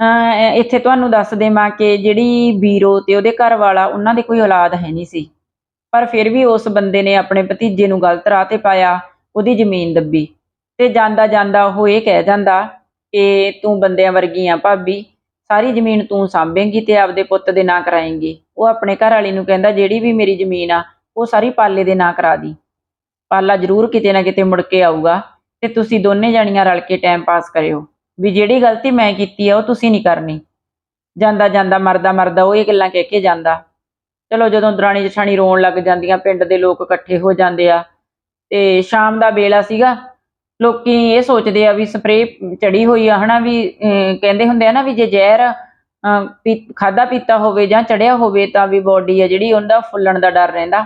[SPEAKER 1] ਇੱਥੇ ਤੁਹਾਨੂੰ ਦੱਸ ਦੇਵਾਂ ਕਿ ਜਿਹੜੀ ਵੀਰੋ ਤੇ ਉਹਦੇ ਘਰ ਵਾਲਾ, ਉਹਨਾਂ ਦੇ ਕੋਈ ਔਲਾਦ ਹੈ ਨਹੀਂ ਸੀ। ਪਰ ਫਿਰ ਵੀ ਉਸ ਬੰਦੇ ਨੇ ਆਪਣੇ ਭਤੀਜੇ ਨੂੰ ਗਲਤ ਰਾਹ ਤੇ ਪਾਇਆ, ਉਹਦੀ ਜ਼ਮੀਨ ਦੱਬੀ। ਤੇ ਜਾਂਦਾ ਜਾਂਦਾ ਉਹ ਇਹ ਕਹਿ ਜਾਂਦਾ ਕਿ ਤੂੰ ਬੰਦਿਆਂ ਵਰਗੀ ਆ ਭਾਬੀ, ਸਾਰੀ ਜ਼ਮੀਨ ਤੂੰ ਸਾਂਭੇਂਗੀ ਤੇ ਆਪਦੇ ਪੁੱਤ ਦੇ ਨਾਂ ਕਰਾਏਂਗੀ। ਉਹ ਆਪਣੇ ਘਰ ਵਾਲੀ ਨੂੰ ਕਹਿੰਦਾ, ਜਿਹੜੀ ਵੀ ਮੇਰੀ ਜ਼ਮੀਨ ਆ, ਉਹ ਸਾਰੀ ਪਾਲੇ ਦੇ ਨਾਂ ਕਰਾ ਦੀ। ਪਾਲਾ ਜ਼ਰੂਰ ਕਿਤੇ ਨਾ ਕਿਤੇ ਮੁੜ ਕੇ ਆਊਗਾ ਤੇ ਤੁਸੀਂ ਦੋਨੇ ਜਣੀਆਂ ਰਲ ਕੇ ਟਾਈਮ ਪਾਸ ਕਰਿਓ। ਵੀ ਜਿਹੜੀ ਗਲਤੀ ਮੈਂ ਕੀਤੀ ਆ ਉਹ ਤੁਸੀਂ ਨਹੀਂ ਕਰਨੀ। ਜਾਂਦਾ ਜਾਂਦਾ ਮਰਦਾ ਮਰਦਾ ਉਹ ਇਹ ਗੱਲਾਂ ਕਹਿ ਕੇ ਜਾਂਦਾ। ਚਲੋ ਜਦੋਂ ਦਰਾਣੀ ਜਠਾਣੀ ਰੋਣ ਲੱਗ ਜਾਂਦੀਆਂ ਪਿੰਡ ਦੇ ਲੋਕ ਇਕੱਠੇ ਹੋ ਜਾਂਦੇ ਆ ਤੇ ਸ਼ਾਮ ਦਾ ਵੇਲਾ ਸੀਗਾ ਲੋਕੀ ਇਹ ਸੋਚਦੇ ਆ ਵੀ ਸਪਰੇਅ ਚੜੀ ਹੋਈ ਆ ਹਨਾ ਵੀ ਕਹਿੰਦੇ ਹੁੰਦੇ ਆ ਨਾ ਵੀ ਜੇ ਜ਼ਹਿਰ ਅਹ, ਪੀ ਖਾਦਾ ਪੀਤਾ ਹੋਵੇ ਜਾਂ ਚੜਿਆ ਹੋਵੇ ਤਾਂ ਵੀ ਬੋਡੀ ਆ ਜਿਹੜੀ ਉਹਦਾ ਫੁੱਲਣ ਦਾ ਡਰ ਰਹਿੰਦਾ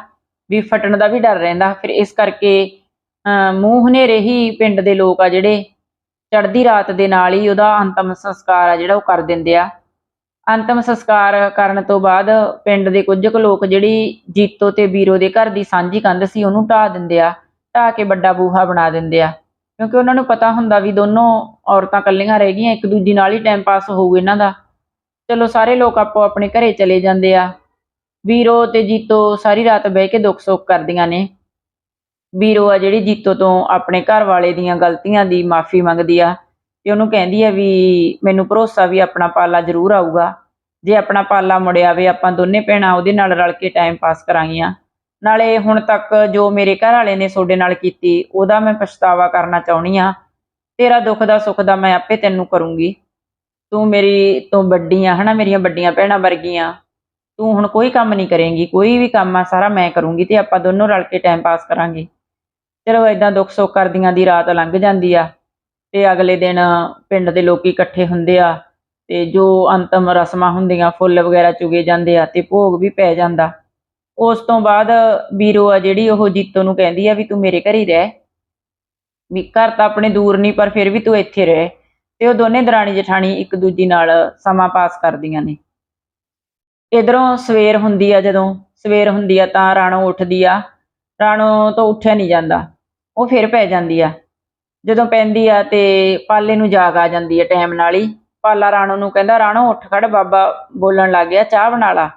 [SPEAKER 1] ਵੀ ਫਟਣ ਦਾ ਵੀ ਡਰ ਰਹਿੰਦਾ। ਫਿਰ ਇਸ ਕਰਕੇ ਅਹ, ਮੂੰਹ ਹਨੇਰੇ ਹੀ ਪਿੰਡ ਦੇ ਲੋਕ ਆ ਜਿਹੜੇ ਚੜ੍ਹਦੀ ਰਾਤ ਦੇ ਨਾਲ ਹੀ ਉਹਦਾ ਅੰਤਮ ਸੰਸਕਾਰ ਆ ਜਿਹੜਾ ਉਹ ਕਰ ਦਿੰਦੇ ਆ। ਅੰਤਮ ਸੰਸਕਾਰ ਕਰਨ ਤੋਂ ਬਾਅਦ ਪਿੰਡ ਦੇ ਕੁਝ ਕੁ ਲੋਕ ਜਿਹੜੀ ਜੀਤੋ ਤੇ ਵੀਰੋ ਦੇ ਘਰ ਦੀ ਸਾਂਝੀ ਕੰਧ ਸੀ, ਉਹਨੂੰ ਢਾਹ ਦਿੰਦੇ ਆ, ਢਾਹ ਕੇ ਵੱਡਾ ਬੂਹਾ ਬਣਾ ਦਿੰਦੇ ਆ। ਕਿਉਂਕਿ ਉਹਨਾਂ ਨੂੰ ਪਤਾ ਹੁੰਦਾ ਵੀ ਦੋਨੋਂ ਔਰਤਾਂ ਇਕੱਲੀਆਂ ਰਹਿ ਗਈਆਂ, ਇੱਕ ਦੂਜੀ ਨਾਲ ਹੀ ਟਾਈਮ ਪਾਸ ਹੋਊ ਇਹਨਾਂ ਦਾ। ਚਲੋ ਸਾਰੇ ਲੋਕ ਆਪੋ ਆਪਣੇ ਘਰੇ ਚਲੇ ਜਾਂਦੇ ਆ। ਵੀਰੋ ਤੇ ਜੀਤੋ ਸਾਰੀ ਰਾਤ ਬਹਿ ਕੇ ਦੁੱਖ ਸੁੱਖ ਕਰਦੀਆਂ ਨੇ। ਵੀਰੋ ਆ ਜਿਹੜੀ ਜੀਤੋ ਤੋਂ ਆਪਣੇ ਘਰ ਵਾਲੇ ਦੀਆਂ ਗਲਤੀਆਂ ਦੀ ਮਾਫੀ ਮੰਗਦੀ ਆ, ਤੇ ਉਹਨੂੰ ਕਹਿੰਦੀ ਆ ਵੀ ਮੈਨੂੰ ਭਰੋਸਾ ਵੀ ਆਪਣਾ ਪਾਲਾ ਜ਼ਰੂਰ ਆਊਗਾ। ਜੇ ਆਪਣਾ ਪਾਲਾ ਮੁੜਿਆ ਵੇ ਆਪਾਂ ਦੋਨੇ ਭੈਣਾਂ ਉਹਦੇ ਨਾਲ ਰਲ ਕੇ ਟਾਈਮ ਪਾਸ ਕਰਾਂਗੀਆਂ। ਨਾਲੇ ਹੁਣ ਤੱਕ ਜੋ ਮੇਰੇ ਘਰ ਵਾਲੇ ਨੇ ਤੁਹਾਡੇ ਨਾਲ ਕੀਤੀ, ਉਹਦਾ ਮੈਂ ਪਛਤਾਵਾ ਕਰਨਾ ਚਾਹੁੰਦੀ ਆ। ਤੇਰਾ ਦੁੱਖ ਦਾ ਸੁੱਖ ਦਾ ਮੈਂ ਆਪੇ ਤੈਨੂੰ ਕਰੂੰਗੀ। ਤੂੰ ਮੇਰੀ ਤੋਂ ਵੱਡੀ ਆ, ਹਨਾ, ਮੇਰੀਆਂ ਵੱਡੀਆਂ ਭੈਣਾਂ ਵਰਗੀਆਂ। ਤੂੰ ਹੁਣ ਕੋਈ ਕੰਮ ਨਹੀਂ ਕਰੇਂਗੀ, ਕੋਈ ਵੀ ਕੰਮ ਆ, ਸਾਰਾ ਮੈਂ ਕਰੂੰਗੀ ਤੇ ਆਪਾਂ ਦੋਨੋਂ ਰਲ ਕੇ ਟਾਈਮ ਪਾਸ ਕਰਾਂਗੇ। ਚਲੋ ਇਦਾਂ ਦੁੱਖ ਸੁੱਖ ਕਰਦੀਆਂ ਦੀ ਰਾਤ ਲੰਘ ਜਾਂਦੀ ਆ ਤੇ ਅਗਲੇ ਦਿਨ ਪਿੰਡ ਦੇ ਲੋਕੀ ਇਕੱਠੇ ਹੁੰਦੇ ਆ ਤੇ ਜੋ ਅੰਤਮ ਰਸਮਾਂ ਹੁੰਦੀਆਂ, ਫੁੱਲ ਵਗੈਰਾ ਚੁਗੇ ਜਾਂਦੇ ਆ ਤੇ ਭੋਗ ਵੀ ਪੈ ਜਾਂਦਾ। ਉਸ ਤੋਂ ਬਾਅਦ ਵੀਰੋ ਆ ਜਿਹੜੀ ਉਹ ਜੀਤੋ ਨੂੰ ਕਹਿੰਦੀ ਆ ਵੀ ਤੂੰ ਮੇਰੇ ਘਰ ਹੀ ਰਹਿ। ਵੀ ਘਰ ਤਾਂ ਆਪਣੇ ਦੂਰ ਨਹੀਂ, ਪਰ ਫਿਰ ਵੀ ਤੂੰ ਇੱਥੇ ਰਹਿ। ਤੇ ਉਹ ਦੋਨੇ ਦਰਾਣੀ ਜਠਾਣੀ ਇੱਕ ਦੂਜੀ ਨਾਲ ਸਮਾਂ ਪਾਸ ਕਰਦੀਆਂ ਨੇ। ਇਧਰੋਂ ਸਵੇਰ ਹੁੰਦੀ ਆ ਜਦੋਂ, ਸਵੇਰ ਹੁੰਦੀ ਆ ਤਾਂ ਰਾਣੋ ਉੱਠਦੀ ਆ। ਰਾਣੋ ਤੋਂ ਉੱਠਿਆ ਨਹੀਂ ਜਾਂਦਾ। ਉਹ ਫਿਰ ਪੈ ਜਾਂਦੀ ਆ। ਜਦੋਂ ਪੈਂਦੀ ਆ ਤੇ ਪਾਲੇ ਨੂੰ ਜਾਗ ਆ ਜਾਂਦੀ ਆ ਟਾਈਮ ਨਾਲ ਹੀ। ਪਾਲਾ ਰਾਣੋ ਨੂੰ ਕਹਿੰਦਾ, ਰਾਣੋ, ਉੱਠ ਖੜ, ਬਾਬਾ ਬੋਲਣ ਲੱਗ ਗਿਆ ਚਾਹ ਬਣਾ ਲਾ।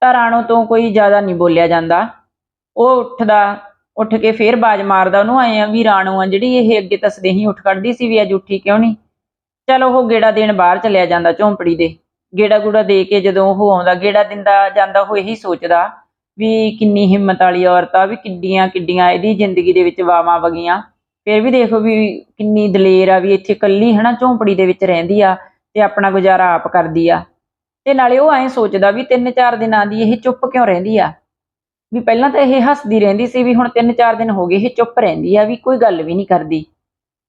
[SPEAKER 1] ਤਾਂ ਰਾਣੋ ਤੋਂ ਕੋਈ ਜ਼ਿਆਦਾ ਨਹੀਂ ਬੋਲਿਆ ਜਾਂਦਾ। ਉਹ ਉੱਠਦਾ, ਉੱਠ ਕੇ ਫੇਰ ਬਾਜ ਮਾਰਦਾ। ਉਹਨੂੰ ਆਏ ਆ ਵੀ ਰਾਣੋ ਆ ਜਿਹੜੀ ਇਹ ਅੱਗੇ ਤਸਦੇ ਹੀ ਉੱਠ ਖੜਦੀ ਸੀ ਵੀ ਅੱਜ ਉੱਠੀ ਕਿਉਂ ਨਹੀਂ? ਚਲੋ ਉਹ ਗੇੜਾ ਦੇਣ ਬਾਹਰ ਚਲਿਆ ਜਾਂਦਾ ਝੌਂਪੜੀ ਦੇ। ਗੇੜਾ ਗੂੜਾ ਦੇ ਕੇ ਜਦੋਂ ਉਹ ਆਉਂਦਾ, ਗੇੜਾ ਦਿੰਦਾ ਜਾਂਦਾ, ਉਹ ਇਹੀ ਸੋਚਦਾ। ਵੀ ਕਿੰਨੀ ਹਿੰਮਤ ਵਾਲੀ ਔਰਤ ਆ, ਵੀ ਕਿੱਡੀਆਂ ਕਿੱਡੀਆਂ ਇਹਦੀ ਜ਼ਿੰਦਗੀ ਦੇ ਵਿੱਚ ਵਾਵਾਂ ਵਗੀਆਂ। ਫਿਰ ਵੀ ਦੇਖੋ ਵੀ ਕਿੰਨੀ ਦਲੇਰ ਆ ਵੀ ਇੱਥੇ ਇਕੱਲੀ ਹਨਾ ਝੌਂਪੜੀ ਦੇ ਵਿੱਚ ਰਹਿੰਦੀ ਆ ਤੇ ਆਪਣਾ ਗੁਜ਼ਾਰਾ ਆਪ ਕਰਦੀ ਆ। ਤੇ ਨਾਲੇ ਉਹ ਐਂ ਸੋਚਦਾ ਵੀ ਤਿੰਨ ਚਾਰ ਦਿਨਾਂ ਦੀ ਇਹ ਚੁੱਪ ਕਿਉਂ ਰਹਿੰਦੀ ਆ? ਵੀ ਪਹਿਲਾਂ ਤਾਂ ਇਹ ਹੱਸਦੀ ਰਹਿੰਦੀ ਸੀ ਵੀ ਹੁਣ ਤਿੰਨ ਚਾਰ ਦਿਨ ਹੋ ਗਏ ਇਹ ਚੁੱਪ ਰਹਿੰਦੀ ਆ, ਵੀ ਕੋਈ ਗੱਲ ਵੀ ਨਹੀਂ ਕਰਦੀ।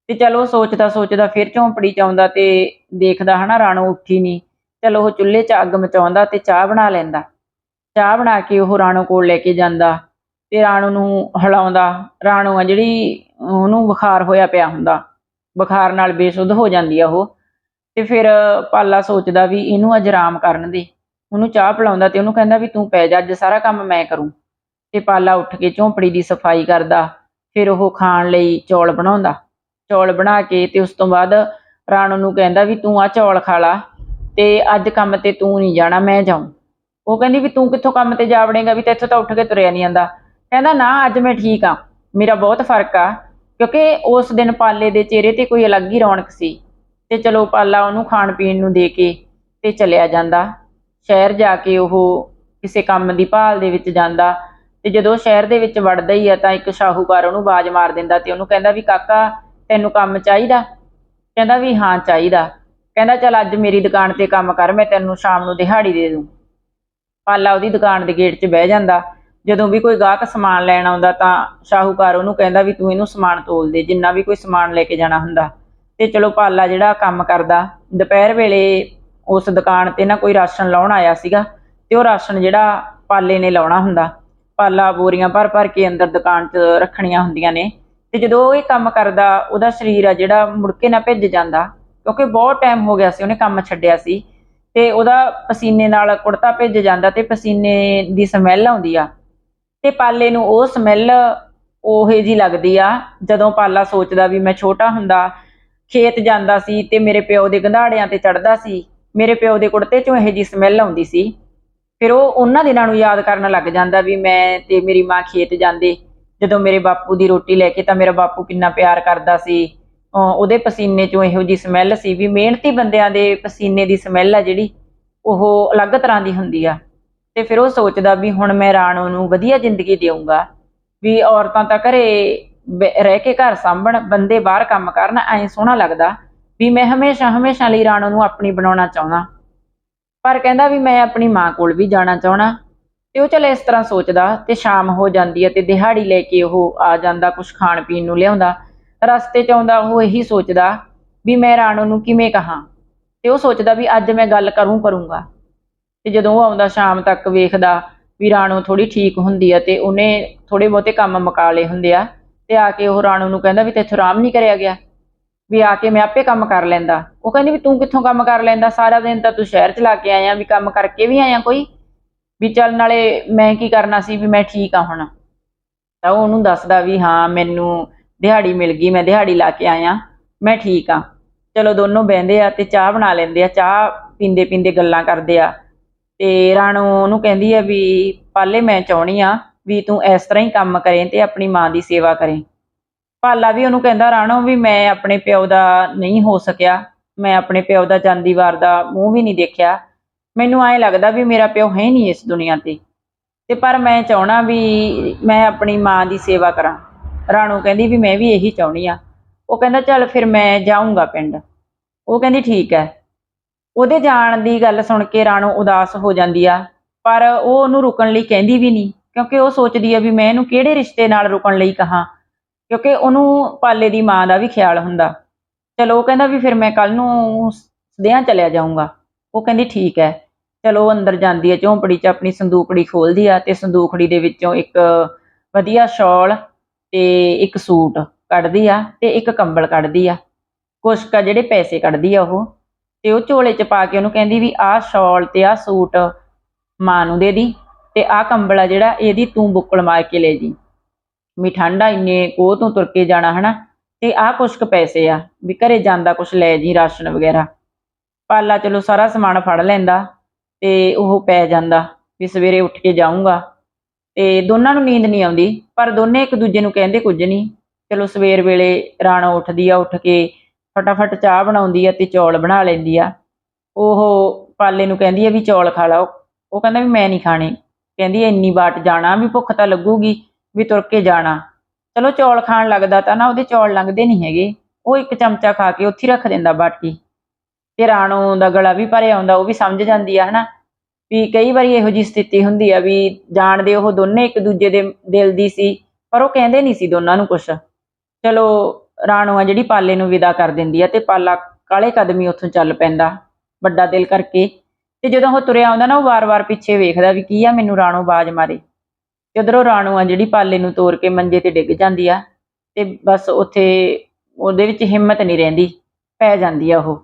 [SPEAKER 1] ਤੇ ਚਲੋ ਸੋਚਦਾ ਸੋਚਦਾ ਫਿਰ ਝੌਂਪੜੀ ਚ ਆਉਂਦਾ ਤੇ ਦੇਖਦਾ ਹਨਾ ਰਾਣੋ ਉੱਠੀ ਨਹੀਂ ਚਲੋ ਉਹ ਚੁੱਲ੍ਹੇ 'ਚ ਅੱਗ ਮਚਾਉਂਦਾ ਤੇ ਚਾਹ ਬਣਾ ਲੈਂਦਾ। ਚਾਹ ਬਣਾ ਕੇ ਉਹ ਰਾਣੋ ਕੋਲ ਲੈ ਕੇ ਜਾਂਦਾ ਤੇ ਰਾਣੋ ਨੂੰ ਹਿਲਾਉਂਦਾ। ਰਾਣੋ ਆ ਜਿਹੜੀ ਉਹਨੂੰ ਬੁਖਾਰ ਹੋਇਆ ਪਿਆ ਹੁੰਦਾ। ਬੁਖਾਰ ਨਾਲ ਬੇਸੁੱਧ ਹੋ ਜਾਂਦੀ ਆ ਉਹ। ਤੇ ਫਿਰ ਪਾਲਾ ਸੋਚਦਾ ਵੀ ਇਹਨੂੰ ਅੱਜ ਆਰਾਮ ਕਰਨ ਦੇ। ਉਹਨੂੰ ਚਾਹ ਪਿਲਾਉਂਦਾ ਤੇ ਉਹਨੂੰ ਕਹਿੰਦਾ ਵੀ ਤੂੰ ਪੈ ਜਾ, ਅੱਜ ਸਾਰਾ ਕੰਮ ਮੈਂ ਕਰੂੰ। ਤੇ ਪਾਲਾ ਉੱਠ ਕੇ ਝੌਂਪੜੀ ਦੀ ਸਫ਼ਾਈ ਕਰਦਾ। ਫਿਰ ਉਹ ਖਾਣ ਲਈ ਚੌਲ ਬਣਾਉਂਦਾ। ਚੌਲ ਬਣਾ ਕੇ ਤੇ ਉਸ ਤੋਂ ਬਾਅਦ ਰਾਣੋ ਨੂੰ ਕਹਿੰਦਾ ਵੀ ਤੂੰ ਆ ਚੌਲ ਖਾ ਲਾ ਤੇ ਅੱਜ ਕੰਮ ਤੇ ਤੂੰ ਨਹੀਂ ਜਾਣਾ, ਮੈਂ ਜਾਉਂ ਉਹ ਕਹਿੰਦੀ ਵੀ ਤੂੰ ਕਿੱਥੋਂ ਕੰਮ ਤੇ ਜਾ ਵੜੇਂਗਾ ਵੀ ਤੇ ਇੱਥੋਂ ਤਾਂ ਉੱਠ ਕੇ ਤੁਰਿਆ ਨਹੀਂ ਜਾਂਦਾ। ਕਹਿੰਦਾ, ਨਾ, ਅੱਜ ਮੈਂ ਠੀਕ ਆ। ਮੇਰਾ ਬਹੁਤ ਫ਼ਰਕ ਆ, ਕਿਉਂਕਿ ਉਸ ਦਿਨ ਪਾਲੇ ਦੇ ਚਿਹਰੇ ਤੇ ਕੋਈ ਅਲੱਗ ਹੀ ਰੌਣਕ ਸੀ। ਤੇ ਚਲੋ ਪਾਲਾ ਉਹਨੂੰ ਖਾਣ ਪੀਣ ਨੂੰ ਦੇ ਕੇ ਤੇ ਚਲਿਆ ਜਾਂਦਾ। ਸ਼ਹਿਰ ਜਾ ਕੇ ਉਹ ਕਿਸੇ ਕੰਮ ਦੀ ਭਾਲ ਦੇ ਵਿੱਚ ਜਾਂਦਾ। ਤੇ ਜਦੋਂ ਸ਼ਹਿਰ ਦੇ ਵਿੱਚ ਵੜਦਾ ਹੀ ਆ ਤਾਂ ਇੱਕ ਸ਼ਾਹੂਕਾਰ ਉਹਨੂੰ ਬਾਜ਼ ਮਾਰ ਦਿੰਦਾ ਤੇ ਉਹਨੂੰ ਕਹਿੰਦਾ ਵੀ, ਕਾਕਾ, ਤੈਨੂੰ ਕੰਮ ਚਾਹੀਦਾ? ਕਹਿੰਦਾ ਵੀ, ਹਾਂ, ਚਾਹੀਦਾ। ਕਹਿੰਦਾ, ਚੱਲ ਅੱਜ ਮੇਰੀ ਦੁਕਾਨ ਤੇ ਕੰਮ ਕਰ, ਮੈਂ ਤੈਨੂੰ ਸ਼ਾਮ ਨੂੰ ਦਿਹਾੜੀ ਦੇ ਦੂੰ। ਪਾਲਾ ਉਹਦੀ ਦੁਕਾਨ ਦੇ ਗੇਟ 'ਚ ਬਹਿ ਜਾਂਦਾ। ਜਦੋਂ ਵੀ ਕੋਈ ਗਾਹਕ ਸਮਾਨ ਲੈਣ ਆਉਂਦਾ ਤਾਂ ਸ਼ਾਹੂਕਾਰ ਉਹਨੂੰ ਕਹਿੰਦਾ ਵੀ ਤੂੰ ਇਹਨੂੰ ਸਮਾਨ ਤੋਲ ਦੇ, ਜਿੰਨਾ ਵੀ ਕੋਈ ਸਮਾਨ ਲੈ ਕੇ ਜਾਣਾ ਹੁੰਦਾ। ਤੇ ਚਲੋ ਪਾਲਾ ਜਿਹੜਾ ਕੰਮ ਕਰਦਾ, ਦੁਪਹਿਰ ਵੇਲੇ ਉਸ ਦੁਕਾਨ ਤੇ ਨਾ ਕੋਈ ਰਾਸ਼ਨ ਲਾਉਣ ਆਇਆ ਸੀਗਾ ਤੇ ਉਹ ਰਾਸ਼ਨ ਜਿਹੜਾ ਪਾਲੇ ਨੇ ਲਾਉਣਾ ਹੁੰਦਾ। ਪਾਲਾ ਬੋਰੀਆਂ ਭਰ ਭਰ ਕੇ ਅੰਦਰ ਦੁਕਾਨ 'ਚ ਰੱਖਣੀਆਂ ਹੁੰਦੀਆਂ ਨੇ। ਤੇ ਜਦੋਂ ਉਹ ਇਹ ਕੰਮ ਕਰਦਾ, ਉਹਦਾ ਸਰੀਰ ਆ ਜਿਹੜਾ ਮੁੜ ਕੇ ਨਾ ਭਿੱਜ ਜਾਂਦਾ, ਕਿਉਂਕਿ ਬਹੁਤ ਟਾਈਮ ਹੋ ਗਿਆ ਸੀ ਉਹਨੇ ਕੰਮ ਛੱਡਿਆ ਸੀ। ਤੇ ਉਹਦਾ ਪਸੀਨੇ ਨਾਲ ਕੁੜਤਾ ਭਿੱਜ ਜਾਂਦਾ ਤੇ ਪਸੀਨੇ ਦੀ ਸਮੈਲ ਆਉਂਦੀ ਆ। ਤੇ ਪਾਲੇ ਨੂੰ ਉਹ ਸਮੈਲ ਉਹੇ ਜੀ ਲੱਗਦੀ ਆ, ਜਦੋਂ ਪਾਲਾ ਸੋਚਦਾ ਵੀ ਮੈਂ ਛੋਟਾ ਹੁੰਦਾ, ਖੇਤ ਜਾਂਦਾ ਸੀ ਤੇ ਮੇਰੇ ਪਿਓ ਦੇ ਗੰਧਾੜਿਆਂ ਤੇ ਚੜਦਾ ਸੀ, ਮੇਰੇ ਪਿਓ ਦੇ ਕੁੜਤੇ ਚੋਂ ਇਹੋ ਜੀ ਸਮੈਲ ਆਉਂਦੀ ਸੀ। ਫਿਰ ਉਹ ਉਹਨਾਂ ਦਿਨਾਂ ਨੂੰ ਯਾਦ ਕਰਨ ਲੱਗ ਜਾਂਦਾ ਵੀ ਮੈਂ ਤੇ ਮੇਰੀ ਮਾਂ ਖੇਤ ਜਾਂਦੇ, ਜਦੋਂ ਮੇਰੇ ਬਾਪੂ ਦੀ ਰੋਟੀ ਲੈ ਕੇ ਤਾਂ ਮੇਰਾ ਬਾਪੂ ਕਿੰਨਾ ਪਿਆਰ ਕਰਦਾ ਸੀ। ਉਹਦੇ ਪਸੀਨੇ ਚੋਂ ਇਹੋ ਜੀ ਸਮੈਲ ਸੀ ਵੀ ਮਿਹਨਤੀ ਬੰਦਿਆਂ ਦੇ ਪਸੀਨੇ ਦੀ ਸਮੈਲ ਆ ਜਿਹੜੀ, ਉਹ ਅਲੱਗ ਤਰ੍ਹਾਂ ਦੀ ਹੁੰਦੀ ਆ। ਤੇ ਫਿਰ ਉਹ ਸੋਚਦਾ ਵੀ ਹੁਣ ਮੈਂ ਰਾਣੋ ਨੂੰ ਵਧੀਆ ਜ਼ਿੰਦਗੀ ਦੇਵਾਂਗਾ ਵੀ ਔਰਤਾਂ ਤਾਂ ਘਰੇ ਰਹਿ ਕੇ ਘਰ ਸਾਂਭਣ, ਬੰਦੇ ਬਾਹਰ ਕੰਮ ਕਰਨ, ਐਂ ਸੋਹਣਾ ਲੱਗਦਾ, ਵੀ ਮੈਂ ਹਮੇਸ਼ਾ ਹਮੇਸ਼ਾ ਲਈ ਰਾਣੋ ਨੂੰ ਆਪਣੀ ਬਣਾਉਣਾ ਚਾਹੁੰਦਾ। ਪਰ ਕਹਿੰਦਾ ਵੀ ਮੈਂ ਆਪਣੀ ਮਾਂ ਕੋਲ ਵੀ ਜਾਣਾ ਚਾਹਣਾ ਤੇ ਉਹ ਚੱਲ ਇਸ ਤਰ੍ਹਾਂ ਸੋਚਦਾ, ਤੇ ਸ਼ਾਮ ਹੋ ਜਾਂਦੀ ਹੈ ਤੇ ਦਿਹਾੜੀ ਲੈ ਕੇ ਉਹ ਆ ਜਾਂਦਾ ਕੁਝ ਖਾਣ ਪੀਣ ਨੂੰ ਲਿਆਉਂਦਾ। ਰਸਤੇ 'ਚ ਆਉਂਦਾ, ਉਹ ਇਹੀ ਸੋਚਦਾ ਵੀ ਮੈਂ ਰਾਣੋ ਨੂੰ ਕਿਵੇਂ ਕਹਾਂ ਤੇ ਉਹ ਸੋਚਦਾ ਵੀ ਅੱਜ ਮੈਂ ਗੱਲ ਕਰੂੰ ਕਰੂੰਗਾ। ਤੇ ਜਦੋਂ ਉਹ ਆਉਂਦਾ ਸ਼ਾਮ ਤੱਕ ਵੇਖਦਾ ਵੀ ਰਾਣੋ ਥੋੜੀ ਠੀਕ ਹੁੰਦੀ ਆ ਤੇ ਉਹਨੇ ਥੋੜੇ ਬਹੁਤੇ ਕੰਮ ਮੁਕਾ ਲਏ ਹੁੰਦੇ ਆ ਤੇ ਆ ਕੇ ਉਹ ਰਾਣੋ ਨੂੰ ਕਹਿੰਦਾ ਵੀ ਤੇਥੋਂ ਆਰਾਮ ਨਹੀਂ ਕਰਿਆ ਗਿਆ ਵੀ ਆ ਕੇ ਮੈਂ ਆਪੇ ਕੰਮ ਕਰ ਲੈਂਦਾ। ਉਹ ਕਹਿੰਦੀ ਵੀ ਤੂੰ ਕਿੱਥੋਂ ਕੰਮ ਕਰ ਲੈਂਦਾ? ਸਾਰਾ ਦਿਨ ਤਾਂ ਤੂੰ ਸ਼ਹਿਰ ਚ ਲਾ ਕੇ ਆਇਆ ਵੀ ਕੰਮ ਕਰਕੇ ਵੀ ਆਇਆ ਕੋਈ? ਵੀ ਚੱਲ ਨਾਲੇ ਮੈਂ ਕੀ ਕਰਨਾ ਸੀ ਵੀ ਮੈਂ ਠੀਕ ਆ ਹੁਣ? ਤਾਂ ਉਹ ਉਹਨੂੰ ਦੱਸਦਾ ਵੀ ਹਾਂ, ਮੈਨੂੰ ਦਿਹਾੜੀ ਮਿਲ ਗਈ, ਮੈਂ ਦਿਹਾੜੀ ਲਾ ਕੇ ਆਇਆ। ਮੈਂ ਠੀਕ ਆ। ਚਲੋ ਦੋਨੋਂ ਬਹਿੰਦੇ ਆ ਤੇ ਚਾਹ ਬਣਾ ਲੈਂਦੇ ਆ। ਚਾਹ ਪੀਂਦੇ ਪੀਂਦੇ ਗੱਲਾਂ ਕਰਦੇ ਆ। ਤੇ ਰਾਣੋ ਉਹਨੂੰ ਕਹਿੰਦੀ ਆ ਵੀ, ਪਾਲੇ ਮੈਂ ਚਾਹਣੀ ਆ ਵੀ ਤੂੰ ਇਸ ਤਰ੍ਹਾਂ ਹੀ ਕੰਮ ਕਰੇ ਤੇ ਆਪਣੀ ਮਾਂ ਦੀ ਸੇਵਾ ਕਰੇ। ਪਾਲਾ ਵੀ ਉਹਨੂੰ ਕਹਿੰਦਾ, ਰਾਣੋ ਵੀ ਮੈਂ ਆਪਣੇ ਪਿਓ ਦਾ ਨਹੀਂ ਹੋ ਸਕਿਆ। ਮੈਂ ਆਪਣੇ ਪਿਓ ਦਾ ਜਾਂਦੀ ਵਾਰ ਦਾ ਮੂੰਹ ਵੀ ਨਹੀਂ ਦੇਖਿਆ। ਮੈਨੂੰ ਐਂ ਲੱਗਦਾ ਵੀ ਮੇਰਾ ਪਿਓ ਹੈ ਨਹੀਂ ਇਸ ਦੁਨੀਆ ਤੇ। ਤੇ ਪਰ ਮੈਂ ਚਾਹਣਾ ਵੀ ਮੈਂ ਆਪਣੀ ਮਾਂ ਦੀ ਸੇਵਾ ਕਰਾਂ। ਰਾਣੋ ਕਹਿੰਦੀ ਵੀ ਮੈਂ ਵੀ ਇਹੀ ਚਾਹੁੰਦੀ ਆ। ਉਹ ਕਹਿੰਦਾ, ਚੱਲ ਫਿਰ ਮੈਂ ਜਾਊਂਗਾ ਪਿੰਡ। ਉਹ ਕਹਿੰਦੀ, ਠੀਕ ਹੈ। ਉਹਦੇ ਜਾਣ ਦੀ ਗੱਲ ਸੁਣ ਕੇ ਰਾਣੋ ਉਦਾਸ ਹੋ ਜਾਂਦੀ ਆ, ਪਰ ਉਹ ਉਹਨੂੰ ਰੁਕਣ ਲਈ ਕਹਿੰਦੀ ਵੀ ਨਹੀਂ, ਕਿਉਂਕਿ ਉਹ ਸੋਚਦੀ ਆ ਵੀ ਮੈਂ ਇਹਨੂੰ ਕਿਹੜੇ ਰਿਸ਼ਤੇ ਨਾਲ ਰੁਕਣ ਲਈ ਕਹਾਂ, ਕਿਉਂਕਿ ਉਹਨੂੰ ਪਾਲੇ ਦੀ ਮਾਂ ਦਾ ਵੀ ਖਿਆਲ ਹੁੰਦਾ। ਚਲੋ, ਉਹ ਕਹਿੰਦਾ ਵੀ ਫਿਰ ਮੈਂ ਕੱਲ ਨੂੰ ਸਦਿਆਂ ਚਲਿਆ ਜਾਊਂਗਾ। ਉਹ ਕਹਿੰਦੀ, ਠੀਕ ਹੈ। ਚਲੋ, ਉਹ ਅੰਦਰ ਜਾਂਦੀ ਹੈ ਝੌਂਪੜੀ 'ਚ ਆਪਣੀ ਸੰਦੂਕੜੀ ਖੋਲਦੀ ਆ ਤੇ ਸੰਦੂਕੜੀ ਦੇ ਵਿੱਚੋਂ ਇੱਕ ਵਧੀਆ ਸ਼ਾਲ ਤੇ ਇੱਕ ਸੂਟ ਕੱਢਦੀ ਆ ਤੇ ਇੱਕ ਕੰਬਲ ਕੱਢਦੀ ਆ। ਕੁਛ ਕਾ ਜਿਹੜੇ ਪੈਸੇ ਕੱਢਦੀ ਆ ਉਹ। ਤੇ ਉਹ ਝੋਲੇ 'ਚ ਪਾ ਕੇ ਉਹਨੂੰ ਕਹਿੰਦੀ ਵੀ ਆਹ ਸ਼ਾਲ ਤੇ ਆਹ ਸੂਟ ਮਾਂ ਨੂੰ ਦੇ ਦੀ ਤੇ ਆਹ ਕੰਬਲ ਆ ਜਿਹੜਾ, ਇਹਦੀ ਤੂੰ ਬੁੱਕਲ ਮਾਰ ਕੇ ਲੈ ਜੀ। ਵੀ ਠੰਡਾ ਇੰਨੇ ਕੋਹ ਤੋਂ ਤੁਰ ਕੇ ਜਾਣਾ ਹਨਾ। ਤੇ ਆਹ ਕੁਛ ਕੁ ਪੈਸੇ ਆ, ਵੀ ਘਰੇ ਜਾਂਦਾ ਕੁਛ ਲੈ ਜੀ ਰਾਸ਼ਨ ਵਗੈਰਾ। ਪਾਲਾ ਚਲੋ ਸਾਰਾ ਸਮਾਨ ਫੜ ਲੈਂਦਾ ਤੇ ਉਹ ਪੈ ਜਾਂਦਾ ਵੀ ਸਵੇਰੇ ਉੱਠ ਕੇ ਜਾਊਂਗਾ। ਤੇ ਦੋਨਾਂ ਨੂੰ ਨੀਂਦ ਨਹੀਂ ਆਉਂਦੀ, ਪਰ ਦੋਨੇ ਇੱਕ ਦੂਜੇ ਨੂੰ ਕਹਿੰਦੇ ਕੁਝ ਨਹੀਂ। ਚਲੋ ਸਵੇਰ ਵੇਲੇ ਰਾਣੋ ਉੱਠਦੀ ਆ, ਉੱਠ ਕੇ ਫਟਾਫਟ ਚਾਹ ਬਣਾਉਂਦੀ ਆ ਤੇ ਚੌਲ ਬਣਾ ਲੈਂਦੀ ਆ। ਉਹ ਪਾਲੇ ਨੂੰ ਕਹਿੰਦੀ ਆ ਵੀ ਚੌਲ ਖਾ ਲਓ ਉਹ ਕਹਿੰਦਾ ਵੀ ਮੈਂ ਨਹੀਂ ਖਾਣੇ। ਕਹਿੰਦੀ ਇੰਨੀ ਬਾਟ ਜਾਣਾ ਵੀ ਭੁੱਖ ਤਾਂ ਲੱਗੂਗੀ ਵੀ ਤੁਰ ਕੇ ਜਾਣਾ। ਚਲੋ ਚੌਲ ਖਾਣ ਲੱਗਦਾ ਤਾਂ ਨਾ, ਉਹਦੇ ਚੌਲ ਲੰਘਦੇ ਨਹੀਂ ਹੈਗੇ। ਉਹ ਇੱਕ ਚਮਚਾ ਖਾ ਕੇ ਉੱਥੇ ਰੱਖ ਦਿੰਦਾ ਬਾਟੀ ਤੇ ਰਾਣੋ ਦਾ ਗਲਾ ਵੀ ਭਰਿਆ ਆਉਂਦਾ ਉਹ ਵੀ ਸਮਝ ਜਾਂਦੀ ਆ, ਹਨਾ? ਵੀ ਕਈ ਵਾਰੀ ਇਹੋ ਜੀ ਸਥਿਤੀ ਹੁੰਦੀ ਆ ਵੀ ਜਾਣਦੇ ਉਹ ਦੋਨੇ ਇੱਕ ਦੂਜੇ ਦੇ ਦਿਲ ਦੀ ਸੀ, ਪਰ ਉਹ ਕਹਿੰਦੇ ਨਹੀਂ ਸੀ ਦੋਨਾਂ ਨੂੰ ਕੁਛ। ਚਲੋ, ਰਾਣੋ ਆ ਜਿਹੜੀ ਪਾਲੇ ਨੂੰ ਵਿਦਾ ਕਰ ਦਿੰਦੀ ਆ ਤੇ ਪਾਲਾ ਕਾਲੇ ਕਦਮੀ ਉੱਥੋਂ ਚੱਲ ਪੈਂਦਾ ਵੱਡਾ ਦਿਲ ਕਰਕੇ। ਤੇ ਜਦੋਂ ਉਹ ਤੁਰਿਆ ਆਉਂਦਾ ਨਾ, ਉਹ ਵਾਰ-ਵਾਰ ਪਿੱਛੇ ਵੇਖਦਾ ਵੀ ਕੀ ਆ, ਮੈਨੂੰ ਰਾਣੋ ਬਾਜ ਮਾਰੇ। ਜਦੋਂ ਉਧਰੋਂ ਰਾਣੋ ਆ ਜਿਹੜੀ ਪਾਲੇ ਨੂੰ ਤੋੜ ਕੇ ਮੰਜੇ ਤੇ ਡਿੱਗ ਜਾਂਦੀ ਆ ਤੇ ਬਸ ਉੱਥੇ ਉਹਦੇ ਵਿੱਚ ਹਿੰਮਤ ਨਹੀਂ ਰਹਿੰਦੀ, ਪੈ ਜਾਂਦੀ ਆ ਉਹ।